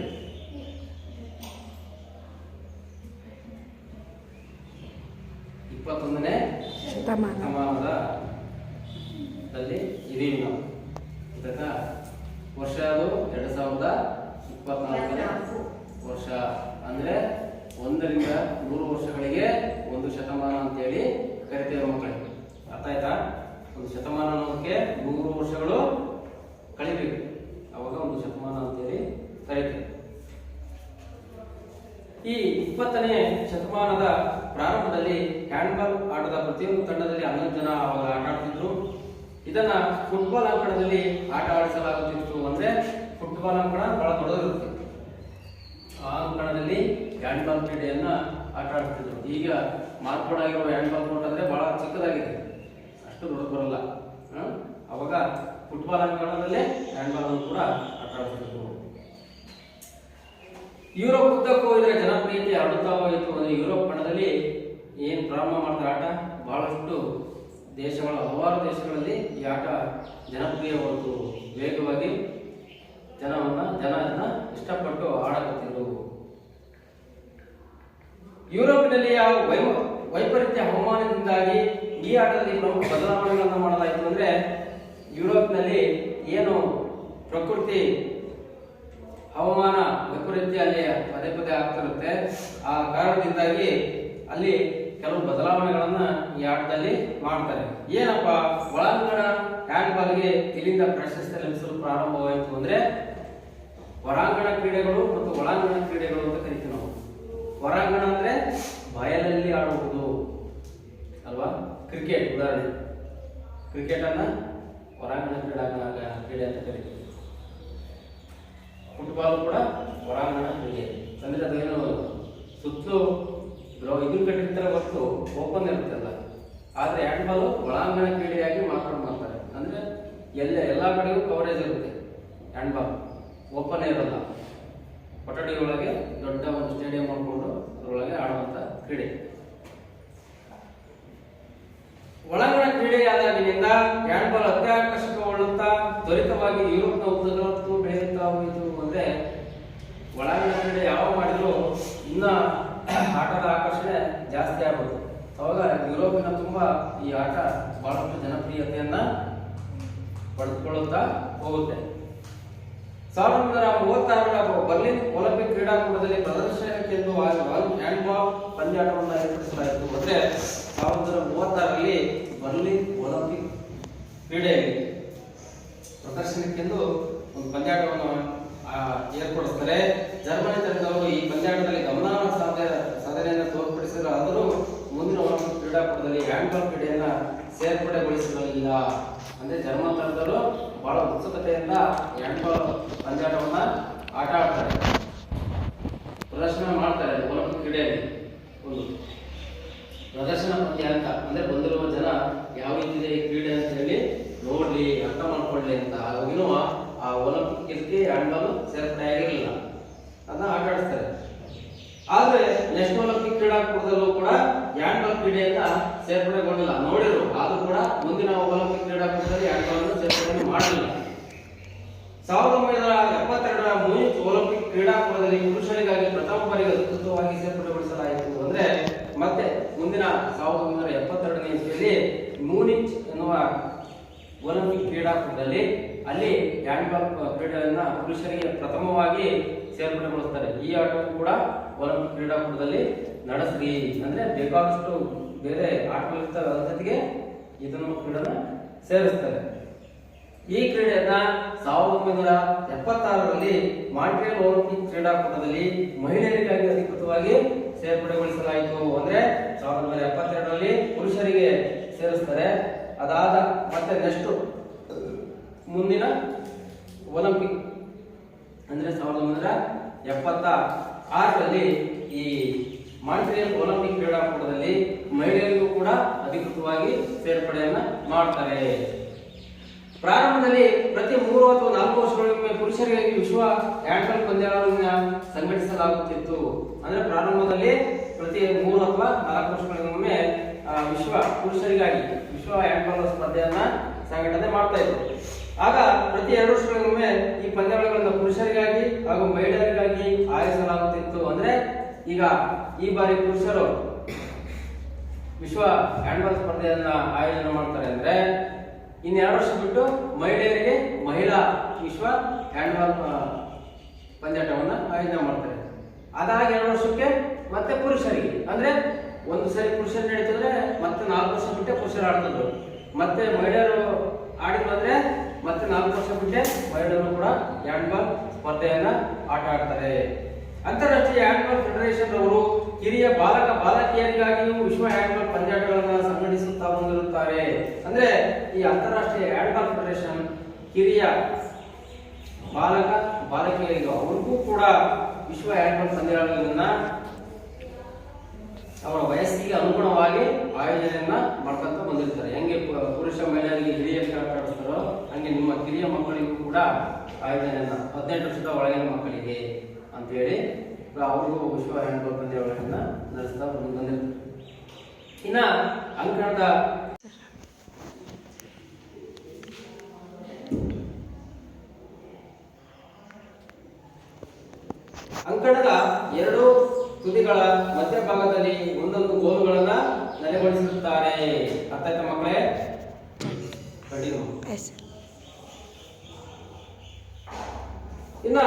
Speaker 1: ಇಪ್ಪತ್ತೊಂದನೇ ಶತಮಾನದಲ್ಲಿ ಇದೀವಿ ನಾವು ಗೊತ್ತಾಯ್ತಾ ವರ್ಷ ಅದು ಎರಡ್ ಸಾವಿರದ ಇಪ್ಪತ್ನಾಲ್ಕನೇ ವರ್ಷ. ಅಂದ್ರೆ ಒಂದರಿಂದ ನೂರು ವರ್ಷಗಳಿಗೆ ಒಂದು ಶತಮಾನ ಅಂತೇಳಿ ಕರಿತೇವೆ ಮಕ್ಕಳಿಗೆ ಅರ್ಥ ಆಯ್ತಾ? ಒಂದು ಶತಮಾನ ಅನ್ನೋದಕ್ಕೆ ನೂರು ವರ್ಷಗಳು ಕಳಿಬೇಕು. ಅವಾಗ ಒಂದು ಶತಮಾನ ಅಂತೇಳಿ ಕರಿತೇವೆ. ಈ ಇಪ್ಪತ್ತನೇ ಶತಮಾನದ ಪ್ರಾರಂಭದಲ್ಲಿ ಹ್ಯಾಂಡ್ಬಾಲ್ ಆಟದ ಪ್ರತಿಯೊಂದು ತಂಡದಲ್ಲಿ ಹನ್ನೊಂದು ಜನ ಅವಾಗ ಆಟ ಆಡ್ತಿದ್ರು ಇದನ್ನ ಫುಟ್ಬಾಲ್ ಅಂಕಣದಲ್ಲಿ ಆಟ ಆಡಿಸಲಾಗುತ್ತಿತ್ತು ಅಂದ್ರೆ ಫುಟ್ಬಾಲ್ ಅಂಕಣ ಬಹಳ ದೊಡ್ಡದಿರುತ್ತೆ. ಆ ಅಂಕಣದಲ್ಲಿ ಹ್ಯಾಂಡ್ಬಾಲ್ ಕ್ರೀಡೆಯನ್ನ ಆಟ ಆಡ್ತಿದ್ರು. ಈಗ ಮಾರ್ಪಾಡಾಗಿರುವ ಹ್ಯಾಂಡ್ಬಾಲ್ ಕೋರ್ಟ್ ಅಂದ್ರೆ ಬಹಳ ಚಿಕ್ಕದಾಗಿದೆ. ಅಷ್ಟು ದೊಡ್ಡ ಬರಲ್ಲ? ಅವಾಗ ಫುಟ್ಬಾಲ್ ಅಂಕಣದಲ್ಲೇ ಹ್ಯಾಂಡ್ಬಾಲ್ ಅನ್ನು ಕೂಡ ಆಟ ಆಡ್ತಿದ್ರು. ಯುರೋಪ್ ಉದ್ದಕ್ಕೂ ಇದರ ಜನಪ್ರಿಯತೆ ಹರಡುತ್ತಾ ಹೋಯಿತು. ಅಂದ್ರೆ ಯುರೋಪ್ ಕಣದಲ್ಲಿ ಏನ್ ಪ್ರಾರಂಭ ಮಾಡ್ತಾರೆ ಆಟ? ಬಹಳಷ್ಟು ದೇಶಗಳ ಹಲವಾರು ದೇಶಗಳಲ್ಲಿ ಈ ಆಟ ಜನಪ್ರಿಯವಾಯಿತು ವೇಗವಾಗಿ ಜನವನ್ನು ಜನ ಇಷ್ಟಪಟ್ಟು ಆಡಕತ್ತಿದ್ರು. ಯಾವ ವೈ ವೈಪರೀತ್ಯ ಹವಾಮಾನದಿಂದಾಗಿ ಈ ಆಟದಲ್ಲಿ ಪ್ರಮುಖ ಬದಲಾವಣೆಗಳನ್ನು ಮಾಡಲಾಯಿತು ಅಂದ್ರೆ ಯುರೋಪ್ನಲ್ಲಿ ಏನು ಪ್ರಕೃತಿ ಹವಾಮಾನ ವೈಪರೀತ್ಯ ಅಲ್ಲಿ ಪದೇ ಪದೇ ಆಗ್ತಿರುತ್ತೆ. ಆ ಕಾರಣದಿಂದಾಗಿ ಅಲ್ಲಿ ಕೆಲವು ಬದಲಾವಣೆಗಳನ್ನ ಈ ಆಟದಲ್ಲಿ ಮಾಡ್ತಾರೆ. ಏನಪ್ಪ, ಒಳಾಂಗಣ ಹ್ಯಾಂಡ್ ಬಾಲ್ಗೆ ಇಲ್ಲಿಂದ ಪ್ರಶಸ್ತಿ ಲಭಿಸಲು ಪ್ರಾರಂಭವಾಯಿತು ಅಂದ್ರೆ ಹೊರಾಂಗಣ ಕ್ರೀಡೆಗಳು ಮತ್ತು ಒಳಾಂಗಣ ಕ್ರೀಡೆಗಳು ಅಂತ ಕರಿತೀವಿ ನಾವು. ಹೊರಾಂಗಣ ಅಂದ್ರೆ ಬಯಲಲ್ಲಿ ಆಡುವುದು ಅಲ್ವಾ? ಕ್ರಿಕೆಟ್, ಉದಾಹರಣೆ. ಕ್ರಿಕೆಟ್ ಅನ್ನ ಹೊರಾಂಗಣ ಕ್ರೀಡಾಂಗಣ, ಕ್ರೀಡೆ ಅಂತ ಕರಿತೀವಿ. ಫುಟ್ಬಾಲ್ ಕೂಡ ಹೊರಾಂಗಣ ಕ್ರೀಡೆ. ಅಂದ್ರೆ ಅದೇನು ಸುತ್ತಲೂ ಇದನ್ನ ಕಟ್ಟಿರ್ತಾರೆ ಹೊರತು ಓಪನ್ ಇರುತ್ತಲ್ಲ. ಆದ್ರೆ ಹ್ಯಾಂಡ್ಬಾಲ್ ಒಳಾಂಗಣ ಕ್ರೀಡೆಯಾಗಿ ಮಾರ್ಪಾಡು ಮಾಡ್ತಾರೆ. ಅಂದ್ರೆ ಎಲ್ಲ, ಎಲ್ಲಾ ಕಡೆಗೂ ಕವರೇಜ್ ಇರುತ್ತೆ ಹ್ಯಾಂಡ್ಬಾಲ್ ಓಪನ್ ಇರಲ್ಲ. ಕೊಠಡಿ ಒಳಗೆ ದೊಡ್ಡ ಒಂದು ಸ್ಟೇಡಿಯಂ ಮಾಡ್ಕೊಂಡು ಅದರೊಳಗೆ ಆಡುವಂತ ಕ್ರೀಡೆ ಒಳಾಂಗಣ ಕ್ರೀಡೆಯಾದಾಗಿನಿಂದ ಹ್ಯಾಂಡ್ಬಾಲ್ ಅತ್ಯಾಕರ್ಷಕಗೊಳ್ಳುತ್ತಾ ತ್ವರಿತವಾಗಿ ಯುರೋಪ್ನ ಉದ್ದಗಲಕ್ಕೂ ಬೆಳೆಯುತ್ತಾ ಹೋಯಿತು ಅಂದ್ರೆ ಒಳಾಂಗಣ ಕ್ರೀಡೆ ಯಾವ ಮಾಡಿದ್ರು ಇನ್ನ ಆಟದ ಆಕರ್ಷಣೆ ಜಾಸ್ತಿ ಆಗೋದು ಅವಾಗ ಯುರೋಪಿನ ತುಂಬಾ ಈ ಆಟ ಬಹಳಷ್ಟು ಜನಪ್ರಿಯತೆಯನ್ನ ಪಡೆದುಕೊಳ್ಳುತ್ತಾ ಹೋಗುತ್ತೆ. ಸಾವಿರದ ಒಂಬೈನೂರ ಮೂವತ್ತಾರರ ಬರ್ಲಿನ್ ಒಲಿಂಪಿಕ್ ಕ್ರೀಡಾಕೂಟದಲ್ಲಿ ಪ್ರದರ್ಶನಕ್ಕೆಂದು ಹ್ಯಾಂಡ್ಬಾಲ್ ಪಂದ್ಯಾಟವನ್ನು ಏರ್ಪಡಿಸಲಾಯಿತು ಅಂದ್ರೆ ಸಾವಿರದ ಒಂಬೈನೂರ ಮೂವತ್ತಾರರಲ್ಲಿ ಬರ್ಲಿನ್ ಒಲಿಂಪಿಕ್ ಕ್ರೀಡೆಯಲ್ಲಿ ಪ್ರದರ್ಶನಕ್ಕೆಂದು ಒಂದು ಪಂದ್ಯಾಟವನ್ನು ಏರ್ಪಡಿಸ್ತಾರೆ. ಜರ್ಮನಿ ತಂಡದವರು ಈ ಪಂದ್ಯಾಟದಲ್ಲಿ ಗಮನಾರ್ಹ ಸಾಧನೆ ಸಾಧನೆಯನ್ನು ತೋರ್ಪಡಿಸಿದರು ಆದರೂ ಮುಂದಿನ ಕ್ರೀಡಾಕೂಟದಲ್ಲಿ ಹ್ಯಾಂಡ್ಬಾಲ್ ಕ್ರೀಡೆಯನ್ನ ಸೇರ್ಪಡೆಗೊಳಿಸಿರಲಿಲ್ಲ ಅಂದ್ರೆ ಜರ್ಮನ್ ತಂಡದವರು ಬಹಳ ಉತ್ಸುಕತೆಯಿಂದ ಹ್ಯಾಂಡ್ಬಾಲ್ ಪಂದ್ಯಾಟವನ್ನ ಆಟ ಆಡ್ತಾರೆ ಪ್ರದರ್ಶನ ಮಾಡ್ತಾರೆ ಒಲಿಂಪಿಕ್ ಕ್ರೀಡೆಯಲ್ಲಿ ಒಂದು ಪ್ರದರ್ಶನ ಪಂದ್ಯ ಅಂತ ಅಂದ್ರೆ ಬಂದಿರುವ ಜನ ಯಾವ ರೀತಿ ಇದೆ ಈ ಕ್ರೀಡೆ ಅಂತ ಹೇಳಿ ನೋಡ್ಲಿ ಅರ್ಥ ಮಾಡ್ಕೊಳ್ಳಿ ಅಂತ ಅವಾಗಿನೂ ಆ ಒಲಿಂಪಿಕ್ ಇದಕ್ಕೆ ಹ್ಯಾಂಡ್ಬಾಲ್ ಸೇರ್ಪಡೆ ಆಗಿರಲಿಲ್ಲ ಅದನ್ನ ಆಟ ಆಡಿಸ್ತಾರೆ ಆದ್ರೆ ನೆಕ್ಸ್ಟ್ ಒಲಿಂಪಿಕ್ ಕ್ರೀಡಾಕೂಟದಲ್ಲೂ ಕೂಡ ಹ್ಯಾಂಡ್ಬಾಲ್ ಕ್ರೀಡೆಯನ್ನ ಸೇರ್ಪಡೆಗೊಂಡಿಲ್ಲ ನೋಡಿದ್ರು ಆದ್ರೂ ಕೂಡ ಮುಂದಿನ ಒಲಿಂಪಿಕ್ ಕ್ರೀಡಾಕೂಟದಲ್ಲಿ ಹ್ಯಾಂಡ್ಬಾಲ್ ಅನ್ನು ಸೇರ್ಪಡೆ ಮಾಡಲಿಲ್ಲ ಸಾವಿರದ ಒಂಬೈನೂರ ಎಪ್ಪತ್ತೆರಡರ ಮೂನಿಚ್ ಒಲಿಂಪಿಕ್ ಕ್ರೀಡಾಕೂಟದಲ್ಲಿ ಪುರುಷರಿಗಾಗಿ ಪ್ರಥಮ ಬಾರಿಗೆ ಅಧಿಕೃತವಾಗಿ ಸೇರ್ಪಡೆಗೊಳಿಸಲಾಯಿತು ಅಂದ್ರೆ ಮತ್ತೆ ಮುಂದಿನ ಸಾವಿರದ ಒಂಬೈನೂರ ಎಪ್ಪತ್ತೆರಡನೇ ಇಸ್ವಿಯಲ್ಲಿ ಮೂನಿಚ್ ಎನ್ನುವ ಒಲಿಂಪಿಕ್ ಕ್ರೀಡಾಕೂಟದಲ್ಲಿ ಅಲ್ಲಿ ಹ್ಯಾಂಡ್ಬಾಲ್ ಕ್ರೀಡೆಯನ್ನ ಪುರುಷರಿಗೆ ಪ್ರಥಮವಾಗಿ ಸೇರ್ಪಡೆಗೊಳಿಸ್ತಾರೆ ಈ ಆಟವು ಕೂಡ ಒಲಿಂಪಿಕ್ ಕ್ರೀಡಾಕೂಟದಲ್ಲಿ ನಡೆಸ್ರಿ ಅಂದ್ರೆ ಬೇಕಾದಷ್ಟು ಬೇರೆ ಆಟಗಳಿರ್ತವೆ, ಅದ್ರ ಜೊತೆಗೆ ಇದನ್ನು ಕ್ರೀಡೆನ ಸೇರಿಸ್ತಾರೆ. ಈ ಕ್ರೀಡೆಯನ್ನ ಸಾವಿರದ ಒಂಬೈನೂರ ಎಪ್ಪತ್ತಾರರಲ್ಲಿ ಮಾಂಟ್ರಿಯಲ್ ಒಲಿಂಪಿಕ್ ಕ್ರೀಡಾಕೂಟದಲ್ಲಿ ಮಹಿಳೆಯರಿಗಾಗಿ ಅಧಿಕೃತವಾಗಿ ಸೇರ್ಪಡೆಗೊಳಿಸಲಾಯಿತು. ಅಂದ್ರೆ ಸಾವಿರದ ಒಂಬೈನೂರ ಎಪ್ಪತ್ತೆರಡರಲ್ಲಿ ಪುರುಷರಿಗೆ ಸೇರಿಸ್ತಾರೆ. ಅದಾದ ಮತ್ತೆ ನೆಕ್ಸ್ಟ್ ಮುಂದಿನ ಒಲಿಂಪಿಕ್. ಅಂದ್ರೆ ಸಾವಿರದ ಒಂಬೈನೂರ ಎಪ್ಪತ್ತ ಆರರಲ್ಲಿ ಈ ಮಾಂಟ್ರಿಯಲ್ ಒಲಿಂಪಿಕ್ ಕ್ರೀಡಾಕೂಟದಲ್ಲಿ ಮಹಿಳೆಯರಿಗೂ ಕೂಡ ಅಧಿಕೃತವಾಗಿ ಸೇರ್ಪಡೆಯನ್ನ ಮಾಡ್ತಾರೆ. ಪ್ರಾರಂಭದಲ್ಲಿ ಪ್ರತಿ ಮೂರು ಅಥವಾ ನಾಲ್ಕು ವರ್ಷಗಳಿಗೊಮ್ಮೆ ಪುರುಷರಿಗಾಗಿ ವಿಶ್ವ ಹ್ಯಾಂಡ್ಬಾಲ್ ಪಂದ್ಯಾವಳಿಯನ್ನ ಸಂಘಟಿಸಲಾಗುತ್ತಿತ್ತು. ಅಂದ್ರೆ ಪ್ರಾರಂಭದಲ್ಲಿ ಪ್ರತಿ ಮೂರು ಅಥವಾ ನಾಲ್ಕು ವರ್ಷಗಳಿಗೊಮ್ಮೆ ವಿಶ್ವ ಪುರುಷರಿಗಾಗಿ ವಿಶ್ವ ಹ್ಯಾಂಡ್ಬಾಲ್ ಸ್ಪರ್ಧೆಯನ್ನ ಸಂಘಟನೆ ಮಾಡ್ತಾ ಇದ್ರು. ಆಗ ಪ್ರತಿ ಎರಡು ವರ್ಷಗಳಿಗೊಮ್ಮೆ ಈ ಪಂದ್ಯಾವಳಿಗಳನ್ನು ಪುರುಷರಿಗಾಗಿ ಹಾಗೂ ಮಹಿಳೆಯರಿಗಾಗಿ ಆಯೋಜಿಸಲಾಗುತ್ತಿತ್ತು. ಅಂದ್ರೆ ಈಗ ಈ ಬಾರಿ ಪುರುಷರು ವಿಶ್ವ ಹ್ಯಾಂಡ್ಬಾಲ್ ಸ್ಪರ್ಧೆಯನ್ನ ಆಯೋಜನೆ ಮಾಡ್ತಾರೆ ಅಂದ್ರೆ ಇನ್ನೆರಡು ವರ್ಷ ಬಿಟ್ಟು ಮಹಿಳೆಯರಿಗೆ ಮಹಿಳಾ ವಿಶ್ವ ಹ್ಯಾಂಡ್ಬಾಲ್ ಪಂದ್ಯಾಟವನ್ನು ಆಯೋಜನೆ ಮಾಡ್ತಾರೆ. ಅದಾಗ ಎರಡು ವರ್ಷಕ್ಕೆ ಮತ್ತೆ ಪುರುಷರಿಗೆ. ಅಂದ್ರೆ ಒಂದು ಸರಿ ಪುರುಷರು ನಡೀತಂದ್ರೆ ಮತ್ತೆ ನಾಲ್ಕು ವರ್ಷ ಬಿಟ್ಟೆ ಪುರುಷರು ಆಡ್ತಿದ್ರು. ಮತ್ತೆ ಮಹಿಳೆಯರು ಆಡಿದ್ರೆ ಮತ್ತೆ ನಾಲ್ಕು ವರ್ಷ ಬಿಟ್ಟೆ ಮಹಿಳೆಯರು ಕೂಡ ಹ್ಯಾಂಡ್ಬಾಲ್ ಸ್ಪರ್ಧೆಯನ್ನ ಆಟ ಆಡ್ತಾರೆ. ಅಂತಾರಾಷ್ಟ್ರೀಯ ಹ್ಯಾಂಡ್ಬಾಲ್ ಫೆಡರೇಷನ್ ಅವರು ಹಿರಿಯ ಬಾಲಕ ಬಾಲಕಿಯರಿಗಾಗಿಯೂ ವಿಶ್ವ ಹ್ಯಾಂಡ್ಬಾಲ್ ಪಂದ್ಯಾಟಗಳನ್ನು ಸಂಘಟಿಸುತ್ತಾ ಬಂದಿರುತ್ತಾರೆ ಅಂದ್ರೆ ಈ ಅಂತಾರಾಷ್ಟ್ರೀಯ ಹ್ಯಾಂಡ್ಬಾಲ್ ಫೆಡರೇಷನ್ ಹಿರಿಯ ಬಾಲಕ, ಬಾಲಕಿಯರಿಗೆ ಅವ್ರಿಗೂ ಕೂಡ ವಿಶ್ವ ಹ್ಯಾಂಡ್ಬಾಲ್ ಪಂದ್ಯಾವಳಿಗಳನ್ನ ಅವರ ವಯಸ್ಸಿಗೆ ಅನುಗುಣವಾಗಿ ಆಯೋಜನೆಯನ್ನ ಮಾಡ್ಕೊಂತ ಬಂದಿರ್ತಾರೆ. ಹೆಂಗೆ ಪುರುಷ ಮಹಿಳೆಯರಿಗೆ ಹಿರಿಯ ಆಡಿಸ್ತಾರೋ ಹಂಗೆ ನಿಮ್ಮ ಕಿರಿಯ ಮಕ್ಕಳಿಗೂ ಕೂಡ ಆಯೋಜನೆಯನ್ನ ಹದಿನೆಂಟು ವರ್ಷದ ಒಳಗಿನ ಮಕ್ಕಳಿಗೆ ಅಂತ ಹೇಳಿ ಅವ್ರಿಗೂ ವಿಶ್ವ ಹ್ಯಾಂಡ್ಬಾಲ್ ಪಂದ್ಯಾವಳಿಗಳನ್ನ ನಡೆಸ್ತಾ ಬಂದ್- ಇನ್ನ ಅಂಕಣದ ಅಂಕಣದ ಎರಡು ತುದಿಗಳ ಮಧ್ಯಭಾಗದಲ್ಲಿ ಒಂದೊಂದು ಗೋಲುಗಳನ್ನ ನೆಲೆಗೊಳಿಸುತ್ತಾರೆ. ಅರ್ಥ ಮಕ್ಕಳೇ ಕಂಟಿನ್ಯೂ
Speaker 2: ಎಸ್
Speaker 1: ಇನ್ನ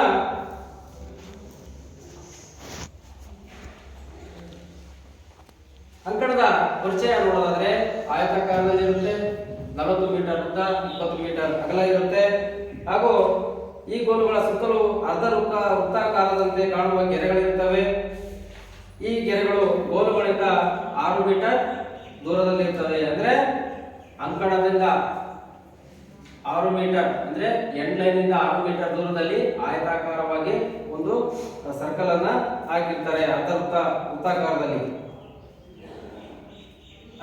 Speaker 1: ಅಂಕಣದ ಪರಿಚಯ ನೋಡೋದಾದ್ರೆ ಆಯತಾಕಾರದಲ್ಲಿರುತ್ತೆ ನಲವತ್ತು ಮೀಟರ್ ಉದ್ದ ಇಪ್ಪತ್ತು ಮೀಟರ್ ಅಗಲ ಇರುತ್ತೆ ಹಾಗೂ ಈ ಗೋಲುಗಳ ಸುತ್ತಲೂ ಅರ್ಧ ವೃತ್ತ ವೃತ್ತಾಕಾರದಂತೆ ಕಾಣುವ ಗೆರೆಗಳಿರ್ತವೆ ಈ ಗೆರೆಗಳು ಗೋಲುಗಳಿಂದ ಆರು ಮೀಟರ್ ದೂರದಲ್ಲಿರ್ತವೆ ಅಂದ್ರೆ ಅಂಕಣದಿಂದ ಆರು ಮೀಟರ್ ಅಂದ್ರೆ ಇಂದ ಆರು ಮೀಟರ್ ದೂರದಲ್ಲಿ ಆಯತಾಕಾರವಾಗಿ ಒಂದು ಸರ್ಕಲ್ ಅನ್ನ ಹಾಕಿರ್ತಾರೆ ಅರ್ಧ ವೃತ್ತ, ವೃತ್ತಾಕಾರದಲ್ಲಿ.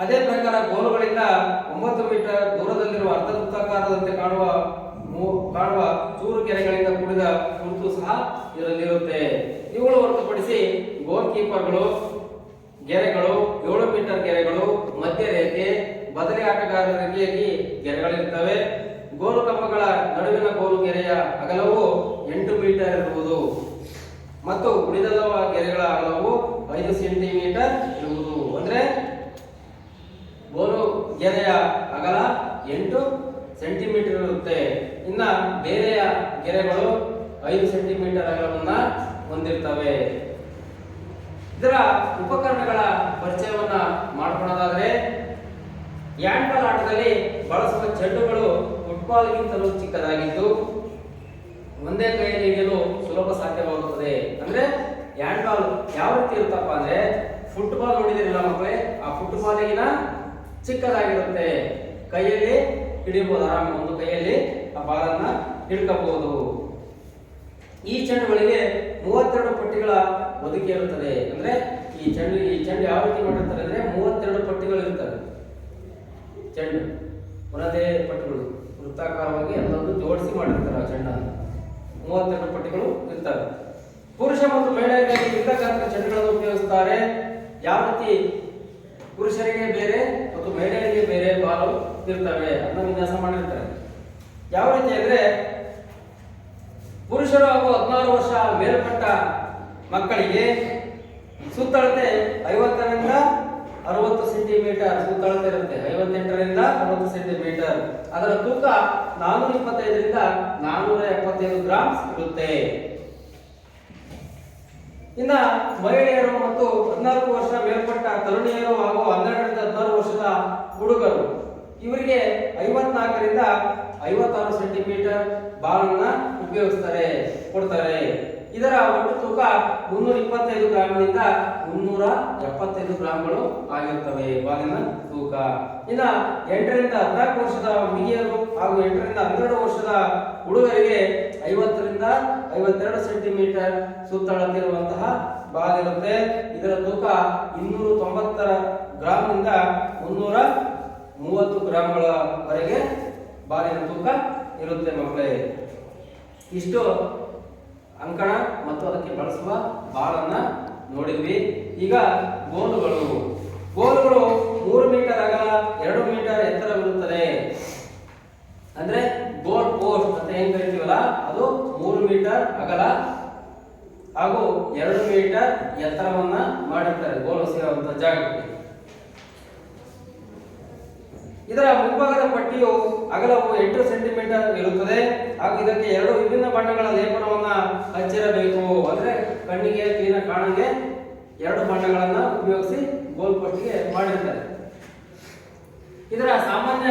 Speaker 1: ಅದೇ ಪ್ರಕಾರ ಗೋಲುಗಳಿಂದ ಒಂಬತ್ತು ಮೀಟರ್ ದೂರದಲ್ಲಿರುವ ಅರ್ಧ ವೃತ್ತಾಕಾರದಂತೆ ಕಾಣುವ ಕಾಣುವ ಚೂರು ಕೆರೆಗಳಿಂದ ಕೂಡಿದ ಗುರುತು ಸಹ ಇದರಲ್ಲಿರುತ್ತೆ. ಇವುಗಳು ಹೊರತುಪಡಿಸಿ ಗೋಲ್ ಕೀಪರ್ಗಳು ಗೆರೆಗಳು, ಏಳು ಮೀಟರ್ ಗೆರೆಗಳು ಮಧ್ಯ ರೇಖೆ ಬದಲಿ ಆಟಗಾರರಿಗೆ ಗೆರೆಗಳಿರ್ತವೆ ಗೋಲು ಕಂಬಗಳ ನಡುವಿನ ಗೋಲು ಗೆರೆಯ ಅಗಲವು ಎಂಟು ಮೀಟರ್ ಇರುವುದು ಮತ್ತು ಉಳಿದೆಲ್ಲವ ಗೆರೆಗಳ ಅಗಲವು ಐದು ಸೆಂಟಿಮೀಟರ್ ಇರುವುದು. ಅಂದ್ರೆ ಗೋಲು ಗೆರೆಯ ಅಗಲ ಎಂಟು ಸೆಂಟಿಮೀಟರ್ ಇರುತ್ತೆ. ಇನ್ನ ಬೇರೆಯ ಗೆರೆಗಳು ಐದು ಸೆಂಟಿಮೀಟರ್ ಅಗಲವನ್ನ ಹೊಂದಿರ್ತವೆ. ಇದರ ಉಪಕರಣಗಳ ಪರಿಚಯವನ್ನ ಮಾಡ್ಕೊಳ್ಳೋದಾದ್ರೆ ಹ್ಯಾಂಡ್ಬಾಲ್ ಆಟದಲ್ಲಿ ಬಳಸುವ ಚೆಂಡುಗಳು ಫುಟ್ಬಾಲ್ಗಿಂತಲೂ ಚಿಕ್ಕದಾಗಿದ್ದು ಒಂದೇ ಕೈಯಲ್ಲಿ ಹಿಡಿಯಲು ಸುಲಭ ಸಾಧ್ಯವಾಗುತ್ತದೆ. ಅಂದ್ರೆ ಹ್ಯಾಂಡ್ಬಾಲ್ ಯಾವ ರೀತಿ ಇರುತ್ತಪ್ಪ ಅಂದ್ರೆ ಫುಟ್ಬಾಲ್ ನೋಡಿದಿರಲ್ಲ ಮಕ್ಕಳೇ, ಆ ಫುಟ್ಬಾಲಿಗಿನ ಚಿಕ್ಕದಾಗಿರುತ್ತೆ. ಕೈಯಲ್ಲಿ ಹಿಡಿಯಬಹುದು, ಆರಾಮ ಒಂದು ಕೈಯಲ್ಲಿ ಆ ಬಾಲನ್ನ ಹಿಡ್ಕಬಹುದು. ಈ ಚೆಂಡುಗಳಿಗೆ ಮೂವತ್ತೆರಡು ಪಟ್ಟಿಗಳ ಬದುಕಿ ಇರುತ್ತದೆ. ಅಂದ್ರೆ ಈ ಚೆಂಡು ಈ ಚೆಂಡು ಯಾವ ರೀತಿ ಮಾಡಿರ್ತಾರೆ ಅಂದ್ರೆ ಮೂವತ್ತೆರಡು ಪಟ್ಟಿಗಳು ಇರ್ತವೆ. ಚೆಂಡು, ಒಂದೇ ಪಟ್ಟಿಗಳು. ವೃತ್ತಾಕಾರವಾಗಿ ಎಲ್ಲವನ್ನು ಜೋಡಿಸಿ ಮಾಡಿರ್ತಾರೆ ಆ ಚೆಂಡನ್ನು ಮೂವತ್ತೆರಡು ಪಟ್ಟಿಗಳು ಇರ್ತವೆ. ಪುರುಷ ಮತ್ತು ಮಹಿಳೆಯರಿಗೆ ಇರ್ತಕ್ಕಂಥ ಚೆಂಡುಗಳನ್ನು ಉಪಯೋಗಿಸ್ತಾರೆ. ಯಾವ ರೀತಿ? ಪುರುಷರಿಗೆ ಬೇರೆ ಮತ್ತು ಮಹಿಳೆಯರಿಗೆ ಬೇರೆ ಬಾಲು ಇರ್ತವೆ ಅನ್ನ ವಿನ್ಯಾಸ ಮಾಡಿರ್ತಾರೆ. ಯಾವ ರೀತಿ ಅಂದ್ರೆ, ಪುರುಷರು ಹಾಗೂ ಹದಿನಾರು ವರ್ಷ ಮೇಲ್ಪಟ್ಟ ಮಕ್ಕಳಿಗೆ ಸುತ್ತಳತೆ ಐವತ್ತರಿಂದ ಅದರ ತೂಕ ನಾನೂರ ಇಪ್ಪತ್ತೈದರಿಂದ ನಾನೂರ ಎಪ್ಪತ್ತೈದು ಗ್ರಾಮ್ಸ್ ಇರುತ್ತೆ. ಇನ್ನ ಮಹಿಳೆಯರು ಮತ್ತು ಹದಿನಾಲ್ಕು ವರ್ಷ ಮೇಲ್ಪಟ್ಟ ತರುಣಿಯರು ಹಾಗೂ ಹನ್ನೆರಡರಿಂದ ಹದಿನಾರು ವರ್ಷದ ಹುಡುಗರು, ಇವರಿಗೆ ಐವತ್ನಾಲ್ಕರಿಂದ ಐವತ್ತಾರು ಸೆಂಟಿಮೀಟರ್ ಬಾಲನ್ನ ಉಪಯೋಗಿಸ್ತಾರೆ, ಕೊಡ್ತಾರೆ. ಇದರ ಒಟ್ಟು ತೂಕ ಮುನ್ನೂರ ಇಪ್ಪತ್ತೈದು ಗ್ರಾಮ್ನಿಂದ ಮುನ್ನೂರ ಎಪ್ಪತ್ತೈದು ಗ್ರಾಮ್ಗಳು ಆಗಿರುತ್ತವೆ. ಬಾಲಿನ ತೂಕ. ಇನ್ನ ಎಂಟರಿಂದ ಹದಿನಾಲ್ಕು ವರ್ಷದ ಹುಡುಗಿಯರು ಹಾಗೂ ಎಂಟರಿಂದ ಹನ್ನೆರಡು ವರ್ಷದ ಹುಡುಗರಿಗೆ ಐವತ್ತರಿಂದ ಐವತ್ತೆರಡು ಸೆಂಟಿಮೀಟರ್ ಸುತ್ತಳತಿರುವಂತಹ ಬಾಲ್ ಇರುತ್ತೆ ಇದರ ತೂಕ ಇನ್ನೂರ ತೊಂಬತ್ತರ ಗ್ರಾಮ್ನಿಂದ ಮುನ್ನೂರ ಮೂವತ್ತು ಗ್ರಾಮ್ಗಳವರೆಗೆ ಬಾಲಿನ ತೂಕ ಇರುತ್ತೆ ಮಕ್ಕಳೇ. ಇಷ್ಟು ಅಂಕಣ ಮತ್ತು ಅದಕ್ಕೆ ಬಳಸುವ ಬಾಳನ್ನ ನೋಡಿದ್ವಿ. ಈಗ ಗೋಲುಗಳು. ಗೋಲುಗಳು ಮೂರು ಮೀಟರ್ ಅಗಲ, ಎರಡು ಮೀಟರ್ ಎತ್ತರವಿರುತ್ತದೆ. ಅಂದ್ರೆ ಗೋಲ್ ಪೋಸ್ಟ್ ಅಂತ ಏನ್ ಕರಿತೀವಲ್ಲ, ಅದು ಮೂರು ಮೀಟರ್ ಅಗಲ ಹಾಗೂ ಎರಡು ಮೀಟರ್ ಎತ್ತರವನ್ನ ಮಾಡಿರ್ತಾರೆ ಗೋಲು ಸೇರುವಂತ ಜಾಗಕ್ಕೆ. ಇದರ ಮುಂಭಾಗದ ಪಟ್ಟಿಯು ಅಗಲವು ಎಂಟು ಸೆಂಟಿಮೀಟರ್ ಇರುತ್ತದೆ. ಹಾಗೂ ಇದಕ್ಕೆ ಎರಡು ವಿಭಿನ್ನ ಬಣ್ಣಗಳ ಲೇಪನವನ್ನ ಹಚ್ಚಿರಬೇಕು. ಅಂದ್ರೆ ಕಣ್ಣಿಗೆ ಕ್ಲೀನ ಕಾಣಂಗೆ ಎರಡು ಬಣ್ಣಗಳನ್ನ ಉಪಯೋಗಿಸಿ ಗೋಲ್ ಪೋಸ್ಟ್ಗೆ ಮಾಡಿರ್ತಾರೆ. ಇದರ ಸಾಮಾನ್ಯ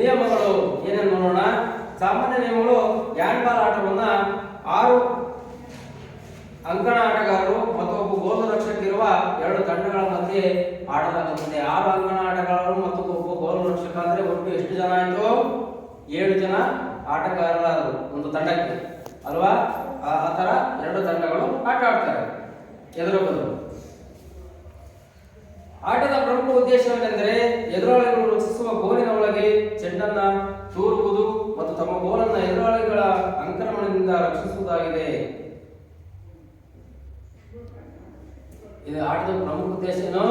Speaker 1: ನಿಯಮಗಳು ಏನೇನು ನೋಡೋಣ? ಸಾಮಾನ್ಯ ನಿಯಮಗಳು ಹ್ಯಾಂಡ್ಬಾಲ್ ಆಟವನ್ನ ಆರು ಅಂಕಣ ಆಟಗಾರರು ಮತ್ತು ಒಬ್ಬ ಗೋಲು ರಕ್ಷಕ ಇರುವ ಎರಡು ತಂಡಗಳ ಮಧ್ಯೆ ಆಡಲಾಗುತ್ತದೆ. ಆರು ಅಂಕಣ ಆಟಗಾರರು ಮತ್ತು ಒಬ್ಬ ಗೋಲು ರಕ್ಷಕ ಅಂದ್ರೆ ಒಟ್ಟು ಎಷ್ಟು ಜನ ಆಯ್ತು? ಏಳು ಜನ ಆಟಗಾರರಾದರು ಒಂದು ತಂಡಕ್ಕೆ. ಅಲ್ವಾ? ಆ ತರ ಎರಡು ತಂಡಗಳು ಆಟ ಆಡ್ತಾರೆ. ಎದುರು ಬದಲು ಆಟದ ಪ್ರಮುಖ ಉದ್ದೇಶವೇನೆಂದರೆ ಎದುರಾಳಿಗಳು ರಕ್ಷಿಸುವ ಗೋಲಿನ ಒಳಗೆ ಚೆಂಡನ್ನ ತೂರುವುದು ಮತ್ತು ತಮ್ಮ ಗೋಲನ್ನ ಎದುರಾಳಿಗಳ ಅಂಕ್ರಮಣದಿಂದ ರಕ್ಷಿಸುವುದಾಗಿದೆ. ಇದು ಆಟದ ಪ್ರಮುಖ ಉದ್ದೇಶ ಏನು?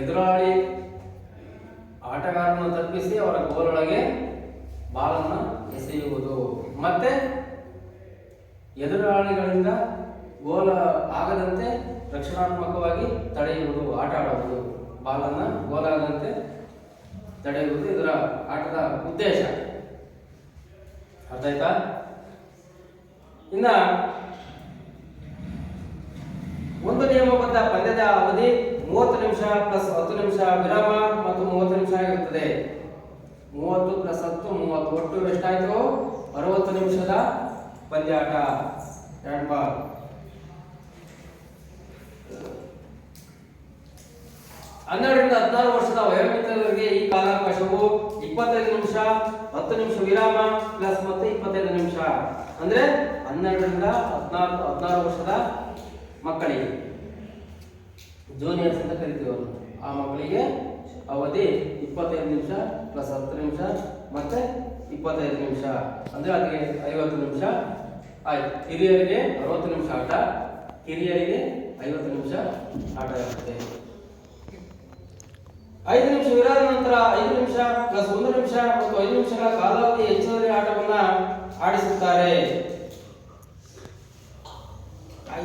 Speaker 1: ಎದುರಾಳಿ ಆಟಗಾರನ ತಪ್ಪಿಸಿ ಅವರ ಗೋಲೊಳಗೆ ಬಾಲನ್ನು ಎಸೆಯುವುದು. ಮತ್ತೆ ಎದುರಾಳಿಗಳಿಂದ ಗೋಲ ಆಗದಂತೆ ರಕ್ಷಣಾತ್ಮಕವಾಗಿ ತಡೆಯುವುದು, ಆಟ ಆಡುವುದು ಬಾಲನ್ನ ಗೋಲಾಗದಂತೆ ತಡೆಯುವುದು ಇದರ ಆಟದ ಉದ್ದೇಶ. ಅರ್ಥ ಆಯ್ತಾ? ಇನ್ನ ಒಂದು ನಿಯಮಬದ್ಧ ಪಂದ್ಯದ ಅವಧಿ ಮೂವತ್ತು ನಿಮಿಷ ಪ್ಲಸ್ ಹತ್ತು ನಿಮಿಷ ವಿರಾಮ ಮತ್ತು ಮೂವತ್ತು ನಿಮಿಷ ಆಗಿರುತ್ತದೆ. ಮೂವತ್ತು ಪ್ಲಸ್ ಹತ್ತು, ಮೂವತ್ತು. ಒಟ್ಟು ಎಷ್ಟಾಯ್ತು? ಅರವತ್ತು ನಿಮಿಷದ ಪಂದ್ಯಾಟ. ಎರಡು ಬಾಲ್ ಹನ್ನೆರಡರಿಂದ ಹದಿನಾರು ವರ್ಷದ ವಯೋಮಿತರಿಗೆ ಈ ಕಾಲಾವಕಾಶವು ಇಪ್ಪತ್ತೈದು ನಿಮಿಷ, ಹತ್ತು ನಿಮಿಷ ವಿರಾಮ ಪ್ಲಸ್ ಮತ್ತೆ ಇಪ್ಪತ್ತೈದು ನಿಮಿಷ. ಅಂದ್ರೆ ಹನ್ನೆರಡರಿಂದ ಹದಿನಾರು ಹದಿನಾರು ವರ್ಷದ ಮಕ್ಕಳಿಗೆ. ಜೂನಿಯರ್ಸ್ ಅಂತ ಕರಿತೀವಿ ಆ ಮಕ್ಕಳಿಗೆ ಅವಧಿ ಇಪ್ಪತ್ತೈದು ನಿಮಿಷ ಪ್ಲಸ್ ಹತ್ತು ನಿಮಿಷ ಮತ್ತೆ ಇಪ್ಪತ್ತೈದು ನಿಮಿಷ. ಅಂದರೆ ಅದಕ್ಕೆ ಐವತ್ತು ನಿಮಿಷ ಆಯ್ತು. ಹಿರಿಯರಿಗೆ ಅರವತ್ತು ನಿಮಿಷ ಆಟ. ಹಿರಿಯರಿಗೆ ಐವತ್ತು ನಿಮಿಷ ಆಟ ಇರುತ್ತೆ. ಐದು ನಿಮಿಷ ವಿರಾಮ ನಂತರ ಐದು ನಿಮಿಷ ಪ್ಲಸ್ ಒಂದು ನಿಮಿಷ ಮತ್ತು ಐದು ನಿಮಿಷಗಳ ಕಾಲಾವಧಿ ಹೆಚ್ಚುವರಿ ಆಟವನ್ನು ಆಡಿಸುತ್ತಾರೆ.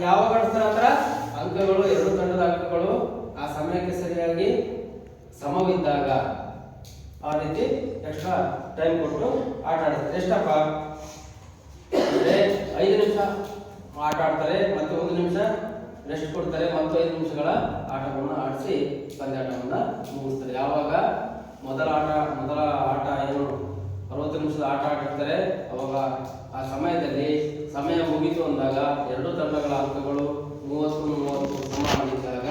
Speaker 1: ಯಾವಾಗ ಆಡ್ತಾರೆ ಅಂದ್ರ ಅಂಕಗಳು, ಎರಡು ತಂಡದ ಅಂಕಗಳು. ಆ ಸಮಯಕ್ಕೆ ಸರಿಯಾಗಿ ಸಮವಿದ್ದಾಗ ಆ ರೀತಿ ಎಕ್ಸ್ಟ್ರಾ ಟೈಮ್ ಕೊಟ್ಟು ಆಟ ಆಡ್ತಾರೆ ಎಷ್ಟಪ್ಪ? ಅಂದ್ರೆ ಐದು ನಿಮಿಷ ಆಟ ಆಡ್ತಾರೆ ಮತ್ತೆ ಒಂದು ನಿಮಿಷ ರೆಸ್ಟ್ ಕೊಡ್ತಾರೆ. ಮತ್ತು ಐದು ನಿಮಿಷಗಳ ಆಟವನ್ನು ಆಡಿಸಿ ಪಂದ್ಯಾಟವನ್ನು ಮುಗಿಸ್ತಾರೆ. ಯಾವಾಗ? ಮೊದಲ ಆಟ ಮೊದಲ ಆಟ ಏನು? ಅರವತ್ತು ನಿಮಿಷದ ಆಟ ಆಡಿರ್ತಾರೆ. ಅವಾಗ ಆ ಸಮಯದಲ್ಲಿ ಸಮಯ ಮುಗಿತು ಅಂದಾಗ ಎರಡು ತಂಡಗಳ ಅಂಕಗಳು ಮೂವತ್ತು ಮೂವತ್ತು ಸಮ ಆಗಿದ್ದಾಗ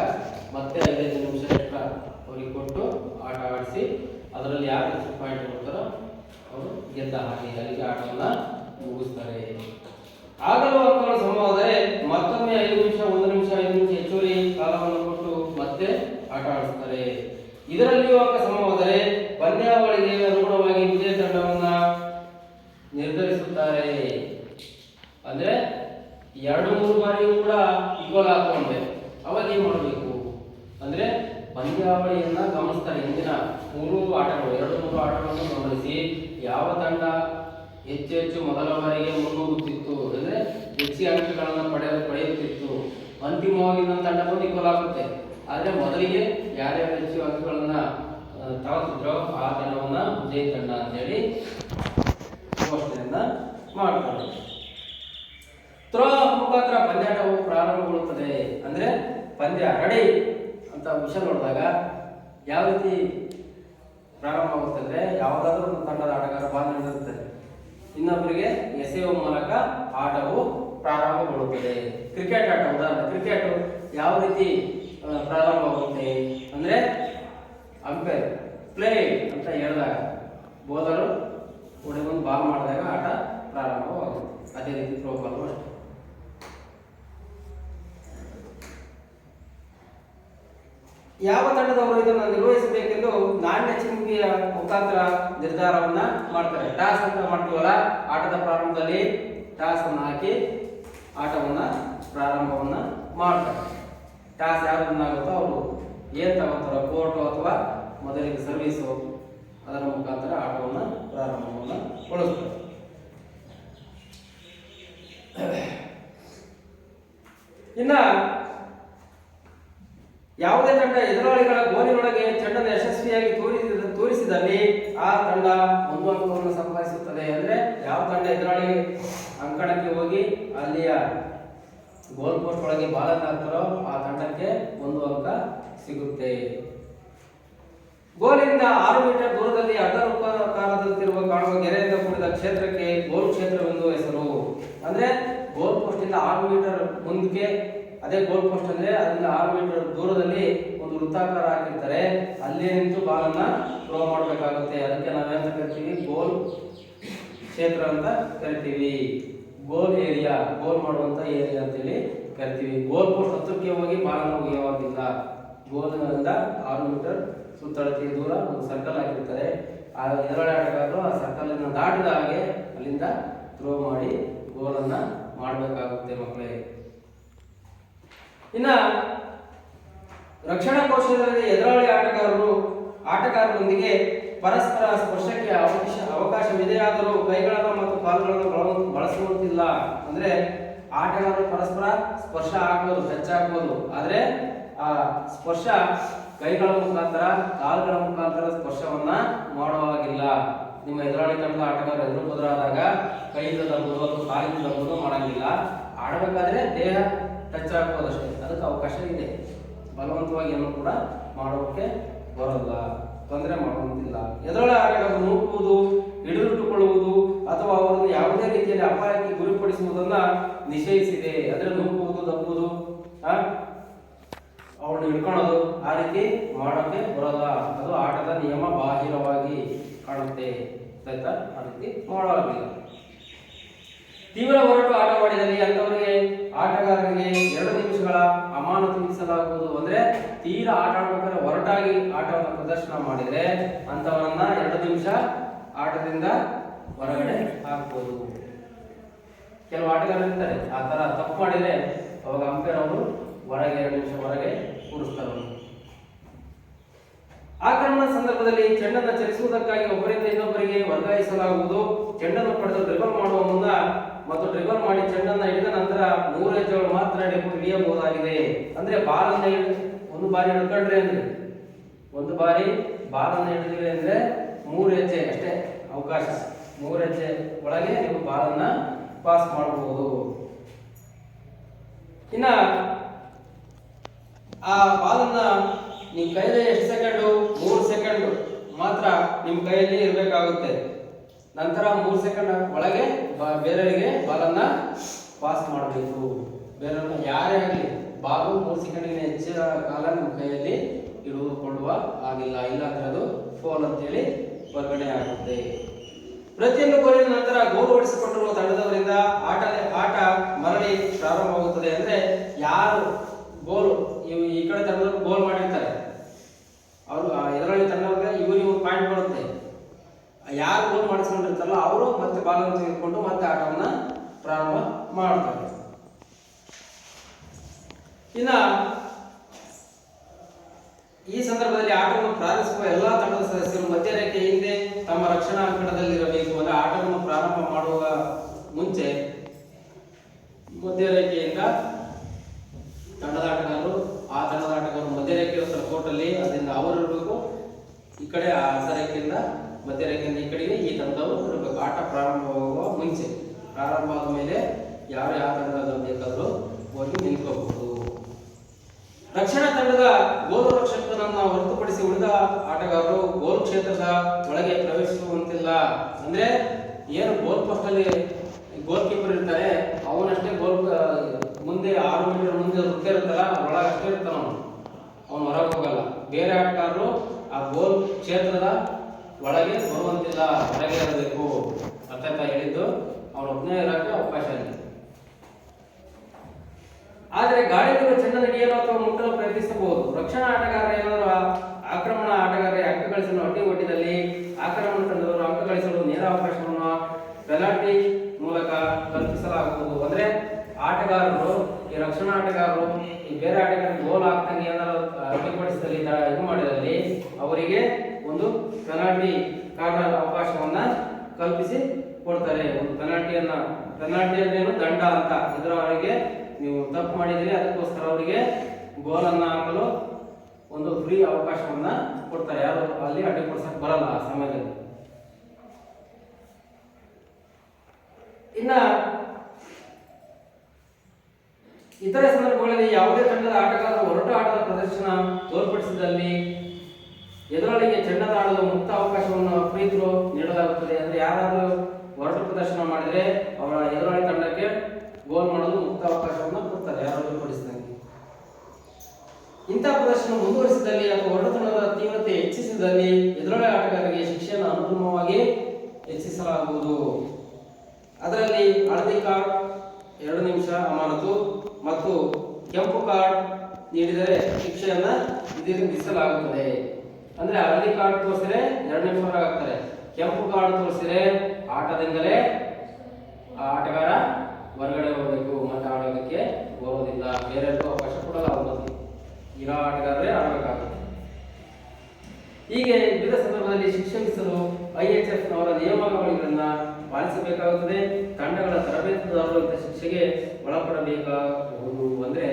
Speaker 1: ಮತ್ತೆ ಐದೈದು ನಿಮಿಷ ಎಕ್ಸ್ಟ್ರಾ ಅವರಿಗೆ ಕೊಟ್ಟು ಆಟ ಆಡಿಸಿ ಅದರಲ್ಲಿ ಯಾರು ಹೆಚ್ಚು ಪಾಯಿಂಟ್ ಕೊಡ್ತಾರೋ ಅವರು ಗೆದ್ದ ಹಾಗೆ ಅಲ್ಲಿಗೆ ಆಟವನ್ನ ಮುಗಿಸ್ತಾರೆ. ಆಗಲೂ ಅಂಕಗಳು ಸಮವಾದರೆ ಮತ್ತೊಮ್ಮೆ ಐದು ನಿಮಿಷ, ಒಂದು ನಿಮಿಷ, ಐದು ನಿಮಿಷ ಹೆಚ್ಚುವರಿ ಕಾಲವನ್ನು ಕೊಟ್ಟು ಮತ್ತೆ ಆಟ ಆಡಿಸ್ತಾರೆ. ಇದರಲ್ಲಿಯೂ ಅಂಕ ಸಮವಾದರೆ ಪಂದ್ಯಾವಳಿಗೆ ನಿರ್ಧರಿಸುತ್ತಾರೆ ಅಂದ್ರೆ ಎರಡು, ಮೂರು ಬಾರಿ ಕೂಡ ಈಕ್ವಲ್ ಹಾಕೊಂಡೆ ಅವಾಗ ಏನ್ ಮಾಡಬೇಕು. ಅಂದ್ರೆ ಪಂದ್ಯಾವಳಿಯನ್ನ ಗಮನಿಸ್ತಾರೆ ಹಿಂದಿನ ಮೂರು ಆಟಗಳು, ಎರಡು, ಮೂರು ಆಟಗಳನ್ನು ಗಮನಿಸಿ ಯಾವ ತಂಡ ಹೆಚ್ಚು ಹೆಚ್ಚು ಮೊದಲ ಬಾರಿಗೆ ಮುನ್ನುಗ್ಗುತ್ತಿತ್ತು ಅಂದ್ರೆ ಹೆಚ್ಚಿ ಅಂಕಗಳನ್ನು ಪಡೆಯ, ಪಡೆಯುತ್ತಿತ್ತು. ಅಂತಿಮವಾಗಿ ನನ್ನ ತಂಡ ಬಂದು ಈಕ್ವಲ್ ಆಗುತ್ತೆ. ಆದ್ರೆ ಮೊದಲಿಗೆ ಯಾರ್ಯಾರು ಹೆಚ್ಚು ಅಂಕಗಳನ್ನ ತಗೋತಿದ್ರೋ ಆ ತಂಡವನ್ನ ವಿಜಯ ತಂಡ ಅಂತೇಳಿ ಘೋಷಣೆಯನ್ನ ಮಾಡ್ತಾರೆ. ತ್ರೋ ಮುಖಾಂತರ ಪಂದ್ಯಾಟವು ಪ್ರಾರಂಭಗೊಳ್ಳುತ್ತದೆ. ಅಂದರೆ ಪಂದ್ಯ ರೆಡಿ ಅಂತ ವಿಷಯ ನೋಡಿದಾಗ ಯಾವ ರೀತಿ ಪ್ರಾರಂಭ ಆಗುತ್ತೆ ಅಂದರೆ ಯಾವುದಾದ್ರೂ ಒಂದು ತಂಡದ ಆಟಗಾರ ಬಾಲ್ ಹಿಡಿದಿರ್ತಾರೆ ಇನ್ನೊಬ್ಬರಿಗೆ ಎಸೆಯುವ ಮೂಲಕ ಆಟವು ಪ್ರಾರಂಭಗೊಳ್ಳುತ್ತದೆ. ಕ್ರಿಕೆಟ್ ಆಟ, ಉದಾಹರಣೆ, ಕ್ರಿಕೆಟ್ ಯಾವ ರೀತಿ ಪ್ರಾರಂಭವಾಗುತ್ತೆ ಅಂದರೆ ಅಂಪೈರ್, ಪ್ಲೇ ಅಂತ ಹೇಳಿದಾಗ ಹುಡುಗನ್ ಬಾಲ್ ಮಾಡಿದಾಗ ಆಟ ಪ್ರಾರಂಭವಾಗುತ್ತೆ. ಅದೇ ರೀತಿ ಥ್ರೋ ಬಾಲ್ ಅಷ್ಟೇ. ಯಾವ ತಂಡದವರು ಇದನ್ನು ನಿರ್ವಹಿಸಬೇಕೆಂದು ನಾಣ್ಯ ಚಿನ್ನಿಗೆಯ ಮುಖಾಂತರ ನಿರ್ಧಾರವನ್ನ ಮಾಡ್ತಾರೆ. ಟಾಸ್ ಅಂತ ಮಾಡ್ತೀವಲ್ಲ, ಆಟದ ಪ್ರಾರಂಭದಲ್ಲಿ ಟಾಸ್ ಅನ್ನು ಹಾಕಿ ಆಟವನ್ನ ಪ್ರಾರಂಭವನ್ನ ಮಾಡ್ತಾರೆ. ಟಾಸ್ ಯಾರು ಆಗುತ್ತೋ ಅವರು ಏನ್ ತಗೋತಾರೋ ಕೋರ್ಟು ಅಥವಾ ಮೊದಲಿಗೆ ಸರ್ವೀಸು. ಅದರ ಮುಖಾಂತರ ಆಟವನ್ನು ಪ್ರಾರಂಭವನ್ನು ಬಳಸ್ತಾರೆ ಇನ್ನ ಯಾವುದೇ ತಂಡ ಎದುರಾಳಿಗಳ ಗೋಲಿನೊಳಗೆ ಚೆಂಡನ್ನು ಯಶಸ್ವಿಯಾಗಿ ತೋರಿಸಿದ ತೋರಿಸಿದಲ್ಲಿ ಆ ತಂಡ ಒಂದು ಅಂಕವನ್ನು ಸಂಪಾದಿಸುತ್ತದೆ ಅಂದ್ರೆ ಯಾವ ತಂಡ ಎದುರಾಳಿ ಅಂಕಣಕ್ಕೆ ಹೋಗಿ ಅಲ್ಲಿಯ ಗೋಲ್ ಪೋಸ್ಟ್ ಒಳಗೆ ಬಾಲನ್ನು ಹಾಕ್ತಾರೋ ಆ ತಂಡಕ್ಕೆ ಒಂದು ಅಂಕ ಸಿಗುತ್ತೆ. ಗೋಲಿಂದ ಆರು ಮೀಟರ್ ದೂರದಲ್ಲಿ ಅಡ್ಡವೃತ್ತಾಕಾರದಂತಿರುವ ಕಾಣುವ ಗೆರೆಯಿಂದ ಕೂಡಿದ ಕ್ಷೇತ್ರಕ್ಕೆ ಗೋಲ್ ಕ್ಷೇತ್ರವೆಂದು ಹೆಸರು. ಅಂದ್ರೆ ಗೋಲ್ ಪೋಸ್ಟ್ ಇಂದ ಆರು ಮೀಟರ್ ಮುಂದಕ್ಕೆ ಅದೇ ಗೋಲ್ ಪೋಸ್ಟ್ ಅಂದ್ರೆ ಅದರಿಂದ ಆರು ಮೀಟರ್ ದೂರದಲ್ಲಿ ಒಂದು ವೃತ್ತಾಕಾರ ಹಾಕಿರ್ತಾರೆ. ಅಲ್ಲೇ ನಿಂತು ಬಾಲನ್ನ ಥ್ರೋ ಮಾಡಬೇಕಾಗುತ್ತೆ. ಅದಕ್ಕೆ ನಾವೇಂತ ಕರಿತೀವಿ ಗೋಲ್ ಕ್ಷೇತ್ರ ಅಂತ ಕರಿತೀವಿ. ಗೋಲ್ ಏರಿಯಾ ಗೋಲ್ ಮಾಡುವಂತ ಏರಿಯಾ ಅಂತೇಳಿ ಕರಿತೀವಿ. ಗೋಲ್ ಪೋಸ್ಟ್ ಹತ್ತಕ್ಕೆ ಹೋಗಿ ಬಾಲನ್ನು ಒಗೆಯುವಾಗಿಲ್ಲ ಗೋಲ್ನಿಂದ ಆರು ಮೀಟರ್ ಸುತ್ತಳತೆಯ ದೂರ ಒಂದು ಸರ್ಕಲ್ ಹಾಕಿರ್ತಾರೆ ಆ ಎದುರಾಳಿ ಆಟಗಾರರು ಆ ಸರ್ಕಲನ್ನು ದಾಟಿದ ಹಾಗೆ ಅಲ್ಲಿಂದ ಥ್ರೋ ಮಾಡಿ ಗೋಲನ್ನ ಮಾಡಬೇಕಾಗುತ್ತೆ ಮಕ್ಕಳೇ. ಇನ್ನ ರಕ್ಷಣಾ ಕೌಶಲ್ಯದಲ್ಲಿ ಎದುರಾಳಿ ಆಟಗಾರರು, ಆಟಗಾರರೊಂದಿಗೆ ಪರಸ್ಪರ ಸ್ಪರ್ಶಕ್ಕೆ ಅವಕಾಶ ಅವಕಾಶವಿದೆಯಾದರೂ ಕೈಗಳನ್ನು ಮತ್ತು ಕಾಲುಗಳನ್ನು ಬಳಸ- ಬಳಸುವಂತಿಲ್ಲ. ಅಂದ್ರೆ ಆಟಗಾರರು ಪರಸ್ಪರ ಸ್ಪರ್ಶ ಆಗ್ಬೋದು ಹೆಚ್ಚಾಗ್ಬೋದು ಆದ್ರೆ ಆ ಸ್ಪರ್ಶ ಕೈಗಳ ಮುಖಾಂತರ, ಕಾಲುಗಳ ಮುಖಾಂತರ ಸ್ಪರ್ಶವನ್ನ ಮಾಡುವಾಗಿಲ್ಲ ನಿಮ್ಮ ಎದುರಾಳಿ ತಂಡದ ಆಟಗಾರ ಎದುರು ಬದಲಾದಾಗ ಕೈಯಿಂದ ತಂಬುದು ಅಥವಾ ಕಾಲಿಂದ ತಂಬುದು ಮಾಡಂಗಿಲ್ಲ. ಆಡಬೇಕಾದ್ರೆ ದೇಹ ಟಚ್ ಆಗ್ಬೋದಷ್ಟೇ ಅದಕ್ಕೆ ಅವಕಾಶ ಇದೆ. ಬಲವಂತವಾಗಿ ಏನು ಕೂಡ ಮಾಡೋಕೆ ಬರೋಲ್ಲ. ತೊಂದರೆ ಮಾಡುವಂತಿಲ್ಲ. ಎದುರಾಳಿ ಆಟಗಾರರು ನೂಕುವುದು ಹಿಡಿದಿಟ್ಟುಕೊಳ್ಳುವುದು ಅಥವಾ ಅವರನ್ನು ಯಾವುದೇ ರೀತಿಯಲ್ಲಿ ಅಪಾಯಕ್ಕೆ ಗುರಿಪಡಿಸುವುದನ್ನ ನಿಷೇಧಿಸಿದೆ. ಅಂದ್ರೆ ನೂಕುವುದು ದಬ್ಬುವುದು ಆ? ಹಿಡ್ಕೊಳ್ಳೋದು ಆ ರೀತಿ ಮಾಡೋಕ್ಕೆ ಬರೋಲ್ಲ ಅದು ಆಟದ ನಿಯಮ ಬಾಹಿರವಾಗಿ ಕಾಣುತ್ತೆ ಆಯ್ತಾ ಆ ರೀತಿ ಮಾಡೋದಿಲ್ಲ ತೀವ್ರ ಹೊರಟು ಆಟವಾಡಿದಲ್ಲಿ ಅಂತವರಿಗೆ ಆಟಗಾರರಿಗೆ ಎರಡು ನಿಮಿಷಗಳ ಅಮಾನತು ವಿಧಿಸಲಾಗುವುದು ಅಂದ್ರೆ ತೀರಾ ಆಟ ಆಡಬೇಕಾದ್ರೆ ಹೊರಟಾಗಿ ಆಟವನ್ನು ಪ್ರದರ್ಶನ ಮಾಡಿದರೆ ಅಂತವರನ್ನ ಎರಡು ನಿಮಿಷ ಆಟದಿಂದ ಹೊರಗಡೆ ಹಾಕ್ಬೋದು ಕೆಲವು ಆಟಗಾರರು ಇರ್ತಾರೆ ಆ ತರ ತಪ್ಪು ಮಾಡಿದ್ರೆ ಅವಾಗ ಅಂಪೇರ್ ಅವರು ಹೊರಗೆ ಎರಡು ನಿಮಿಷ ಹೊರಗೆ ಕೂರಿಸ್ತಾರೆ. ಆಕ್ರಮಣ ಸಂದರ್ಭದಲ್ಲಿ ಚೆಂಡನ್ನು ಚಲಿಸುವುದಕ್ಕಾಗಿ ಒಬ್ಬರಿಂದ ಇನ್ನೊಬ್ಬರಿಗೆ ವರ್ಗಾಯಿಸಲಾಗುವುದು. ಚೆಂಡನ್ನು ಪಡೆದು ಡ್ರಿಬಲ್ ಮಾಡುವ ಮುನ್ನ ಮತ್ತು ಡ್ರಿಬಲ್ ಮಾಡಿ ಚೆಂಡನ್ನು ಹಿಡಿದ ನಂತರ ಮೂರು ಹೆಜ್ಜೆಗಳು ಮಾತ್ರ ಹಿಡಿಯಬಹು- ಹಿಡಿಯಬಹುದಾಗಿದೆ. ಅಂದ್ರೆ ಬಾಲನ್ನು ಒಂದು ಬಾರಿ ಹಿಡ್ಕೊಂಡ್ರೆ ಅಂದ್ರೆ? ಒಂದು ಬಾರಿ ಬಾಲನ್ನು ಹಿಡಿದ್ರೆ ಅಂದ್ರೆ ಮೂರು ಹೆಜ್ಜೆ ಅಷ್ಟೇ ಅವಕಾಶ. ಮೂರು ಹೆಜ್ಜೆ ಒಳಗೆ ನೀವು ಬಾಲನ್ನ ಪಾಸ್ ಮಾಡಬಹುದು. ಇನ್ನ ಆ ಬಾಲನ್ನ ನಿಮ್ಮ ಕೈಯಲ್ಲಿ ಎಷ್ಟು ಸೆಕೆಂಡು ಮೂರು ಸೆಕೆಂಡ್ ಮಾತ್ರ ನಿಮ್ಮ ಕೈಯಲ್ಲಿ ಇರಬೇಕಾಗುತ್ತೆ. ನಂತರ ಮೂರು ಸೆಕೆಂಡ್ ಒಳಗೆ ಬೇರೆಯವರಿಗೆ ಬಾಲನ್ನ ಪಾಸ್ ಮಾಡಬೇಕು. ಬೇರೆಯವ್ರನ್ನ ಯಾರೇ ಆಗಲಿ, ಬಾಲು ಮೂರು ಸೆಕೆಂಡ್ಗೆ ಹೆಚ್ಚಿನ ಕಾಲ ನಿಮ್ಮ ಕೈಯಲ್ಲಿ ಇಡುವುದುಕೊಳ್ಳುವ ಆಗಿಲ್ಲ ಇಲ್ಲ ಅಂದ್ರೆ ಅದು ಫೋಲ್ ಅಂತೇಳಿ ಹೊರಗಡೆ ಆಗುತ್ತೆ. ಪ್ರತಿಯೊಂದು ಗೋಲಿನ ನಂತರ ಗೋಲು ಹೊಡಿಸಿಕೊಂಡಿರುವ ತಂಡದವರಿಂದ ಆಟ ಆಟ ಮರಳಿ ಪ್ರಾರಂಭವಾಗುತ್ತದೆ. ಅಂದ್ರೆ ಯಾರು ಗೋಲು ಈ ಕಡೆ ತಂಡದವರು ಬೌಲ್ ಮಾಡಿರ್ತಾರೆ. ಅವರು ಇದರಲ್ಲಿ ತಂಡವ್ರಿಗೆ ಇವರು ಇವ್ರು ಪಾಯಿಂಟ್ ಬರುತ್ತೆ ಯಾರು ಬೌಲ್ ಮಾಡಿಸ್ಕೊಂಡಿರ್ತಾರಲ್ಲ ಅವರು ಮತ್ತೆ ಬಾಲನ್ನು ತೆಗೆದುಕೊಂಡು ಮತ್ತೆ ಆಟವನ್ನು ಪ್ರಾರಂಭ ಮಾಡ್ತಾರೆ. ಇನ್ನ ಈ ಸಂದರ್ಭದಲ್ಲಿ ಆಟವನ್ನು ಪ್ರಾರಂಭಿಸುವ ಎಲ್ಲಾ ತಂಡದ ಸದಸ್ಯರು ಮಧ್ಯರೇಖೆ ಹಿಂದೆ ತಮ್ಮ ರಕ್ಷಣಾ ಅಂಕಣದಲ್ಲಿರಬೇಕು ಅಂದ್ರೆ ಆಟವನ್ನು ಪ್ರಾರಂಭ ಮಾಡುವ ಮುಂಚೆ ಮಧ್ಯರೇಖೆಯಿಂದ ತಂಡದ ಆಟಗಾರರು ಆ ತಂಡದ ಆಟಗಾರರು ಮಧ್ಯರೇಖೆಯ ಇರುತ್ತಾರೆ ಕೋರ್ಟಲ್ಲಿ, ಅದರಿಂದ ಅವರು ಇರಬೇಕು. ಈ ಕಡೆ ಆ ರೇಖೆಯಿಂದ ಮಧ್ಯರೇಖೆಯಿಂದ ಈ ಕಡೆಗೆ ಈ ತಂಡವು ಇರಬೇಕು. ಆಟ ಪ್ರಾರಂಭವಾಗುವ ಮುಂಚೆ, ಪ್ರಾರಂಭ ಆದ ಮೇಲೆ ಯಾರು ಯಾವ ತಂಡದ ಬೇಕಾದರೂ ಹೋಗಿ ನಿಲ್ಕೋಬಹುದು ರಕ್ಷಣಾ ತಂಡದ ಗೋಲು ರಕ್ಷಕರನ್ನು ಹೊರತುಪಡಿಸಿ ಉಳಿದ ಆಟಗಾರರು ಗೋಲ್ ಕ್ಷೇತ್ರದ ಒಳಗೆ ಪ್ರವೇಶಿಸುವಂತಿಲ್ಲ. ಅಂದ್ರೆ ಏನು ಗೋಲ್ ಪೋಸ್ಟ್ ಅಲ್ಲಿ ಗೋಲ್ ಕೀಪರ್ ಇರ್ತಾರೆ, ಅವನಷ್ಟೇ ಗೋಲ್ ಮುಂದೆ ಆರು ಮೀಟರ್ ಮುಂದೆ ವೃತ್ತ ಇರುತ್ತಲ್ಲ, ಒಳಗೆ ಅಷ್ಟೇ ಇರ್ತಾನ ಅವನು. ಅವನು ಹೊರಗೆ ಹೋಗಲ್ಲ. ಬೇರೆ ಆಟಗಾರರು ಆ ಗೋಲ್ ಕ್ಷೇತ್ರದ ಒಳಗೆ ಬರುವಂತಿಲ್ಲ, ಹೊರಗೆ ಇರಬೇಕು ಅರ್ಥ ಹೇಳಿದ್ದು ಅವನು ಒಬ್ಬನೇ ಇರೋಕ್ಕೆ ಅವಕಾಶ ಇಲ್ಲ ಆದರೆ ಗಾಳಿಗಳು ಚೆಂದ ನಡೆಯಲು ಅಥವಾ ಮುಟ್ಟಲು ಪ್ರಯತ್ನಿಸಬಹುದು. ರಕ್ಷಣಾ ಆಟಗಾರ ಏನಾದರೂ ಆಕ್ರಮಣ ಆಟಗಾರರಿಗೆ ಅಂಕ ಗಳಿಸಲು ಅಡ್ಡಿ ಒಟ್ಟಿನಲ್ಲಿ ಆಕ್ರಮಣ ತಂದವರು ಅಂಕ ಗಳಿಸಲು ನೇರ ಅವಕಾಶವನ್ನು ಪೆನಾಲ್ಟಿ ಮೂಲಕ ಕಲ್ಪಿಸಲಾಗುವುದು. ಅಂದ್ರೆ ಆಟಗಾರರು, ಈ ರಕ್ಷಣಾ ಆಟಗಾರರು, ಈ ಬೇರೆ ಆಟಗಾರರಿಗೆ ಗೋಲ್ ಹಾಕ್ತಂಗೆ ಏನಾದ್ರು ಇದು ಮಾಡಿದಲ್ಲಿ ಅವರಿಗೆ ಒಂದು ಪೆನಾಲ್ಟಿ ಕಾರ್ಡ್ ಅವಕಾಶವನ್ನ ಕಲ್ಪಿಸಿ ಕೊಡ್ತಾರೆ. ಒಂದು ಪೆನಾಲ್ಟಿಯನ್ನ ಪೆನಾಲ್ಟಿ ಅಂದ್ರೆ ಏನು? ದಂಡ ಅಂತ. ಇದರ ಅವರಿಗೆ ನೀವು ತಪ್ಪು ಮಾಡಿದರೆ ಅದಕ್ಕೋಸ್ಕರ ಅವರಿಗೆ ಗೋಲನ್ನ ಹಾಕಲು ಒಂದು ಫ್ರೀ ಅವಕಾಶವನ್ನ ಕೊಡ್ತಾರೆ. ಯಾರು ಅಲ್ಲಿ ಅಡ್ಡಿಪಡಿಸಕ್ ಬರಲ್ಲ ಆ ಸಮಯದಲ್ಲಿ. ಇನ್ನ ಇತರೆ ಸಂದರ್ಭಗಳಲ್ಲಿ ಯಾವುದೇ ತಂಡದ ಆಟಗಾರರು ಹೊರಟು ಆಟದ ಪ್ರದರ್ಶನ ತೋರ್ಪಡಿಸಿದಲ್ಲಿ ಎದುರಾಳಿಗೆ ಚೆಂಡದ ಆಡಲು ಮುಕ್ತ ಅವಕಾಶವನ್ನು ಫ್ರೀ ಥ್ರೋ ನೀಡಲಾಗುತ್ತದೆ. ಅಂದ್ರೆ ಯಾರಾದರೂ ಹೊರಟು ಪ್ರದರ್ಶನ ಮಾಡಿದ್ರೆ ಅವರ ಎದುರಾಳಿ ತಂಡಕ್ಕೆ ಗೋಲ್ ಮಾಡಲು ಮುಕ್ತ ಅವಕಾಶವನ್ನು ಕೊಡ್ತಾರೆ. ಯಾರಾದರೂ ಪಡಿಸಿದಂಗೆ ಇಂತಹ ಪ್ರದರ್ಶನ ಮುಂದುವರಿಸಿದಲ್ಲಿ ಅಥವಾ ಹೊರಟುತನದ ತೀವ್ರತೆ ಹೆಚ್ಚಿಸಿದಲ್ಲಿ ಎದುರಾಳಿ ಆಟಗಾರರಿಗೆ ಶಿಕ್ಷೆಯನ್ನು ಅನುಕ್ರಮವಾಗಿ ಹೆಚ್ಚಿಸಲಾಗುವುದು. ಅದರಲ್ಲಿ ಹಳದಿ ಕಾರ್ಡ್ ಎರಡು ನಿಮಿಷ ಅಮಾನತು. ಮತ್ತು ಕೆಂಪು ಕಾರ್ಡ್ ನೀಡಿದರೆ ಶಿಕ್ಷೆಯನ್ನು ವಿಧಿಸಲಾಗುತ್ತದೆ ಅಂದರೆ ಹಳದಿ ಕಾರ್ಡ್ ತೋರಿಸಿದ್ರೆ ಎರಡನೇ ಫೋರ್ ಆಗ್ತಾರೆ. ಕೆಂಪು ಕಾರ್ಡ್ ತೋರಿಸಿದ್ರೆ ಆಟದಿಂದಲೇ ಆಟಗಾರ ಹೊರಗಡೆ ಹೋಗಬೇಕು, ಮತ್ತೆ ಆಡೋದಕ್ಕೆ ಹೋಗೋದಿಲ್ಲ ಬೇರೆಯವ್ರಿಗೂ ಅವಕಾಶ ಕೊಡಲ್ಲ ಅವರಲ್ಲಿ ಇರೋ ಆಟಗಾರರೇ ಆಡಬೇಕಾಗುತ್ತೆ. ಹೀಗೆ ವಿವಿಧ ಸಂದರ್ಭದಲ್ಲಿ ಶಿಕ್ಷೆ ಐ ಎಚ್ ಎಫ್ನವರ ನಿಯಮಾವಳಿಗಳನ್ನ ಪಾಲಿಸಬೇಕಾಗುತ್ತದೆ, ತಂಡಗಳ ತರಬೇತುದಾರರು ಶಿಕ್ಷೆಗೆ ಒಳಪಡಬೇಕಾಗುವುದು ಅಂದ್ರೆ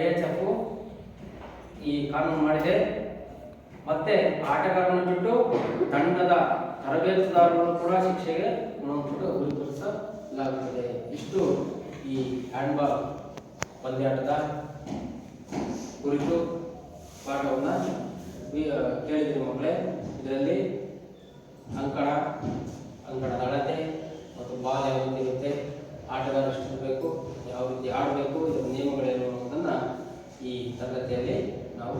Speaker 1: ಐಎಚ್ಎಫ್ ಈ ಕಾನೂನು ಮಾಡಿದೆ. ಮತ್ತೆ ಆಟಗಾರನ ಬಿಟ್ಟು ತಂಡದ ತರಬೇತುದಾರರು ಕೂಡ ಶಿಕ್ಷೆಗೆ ಗುಣಮಟ್ಟ ಗುರಿಪಡಿಸಲಾಗುತ್ತದೆ. ಇಷ್ಟು ಈ ಹ್ಯಾಂಡ್ಬಾಲ್ ಪಂದ್ಯಾಟದ ಕುರಿತು ಪಾಠವನ್ನು ಕೇಳಿದ್ರಿ ಮಕ್ಕಳೇ. ಇದರಲ್ಲಿ ಅಂಕಣ ತಂಡದ ಅಳತೆ ಮತ್ತು ಬಾಲ್ ಯಾವ ರೀತಿ ಇರುತ್ತೆ. ಆಟಗಾರ ಎಷ್ಟಿರಬೇಕು, ಯಾವ ರೀತಿ ಆಡಬೇಕು, ಇದರ ನಿಯಮಗಳೇನು ಅನ್ನೋದನ್ನು ಈ ತರಗತಿಯಲ್ಲಿ ನಾವು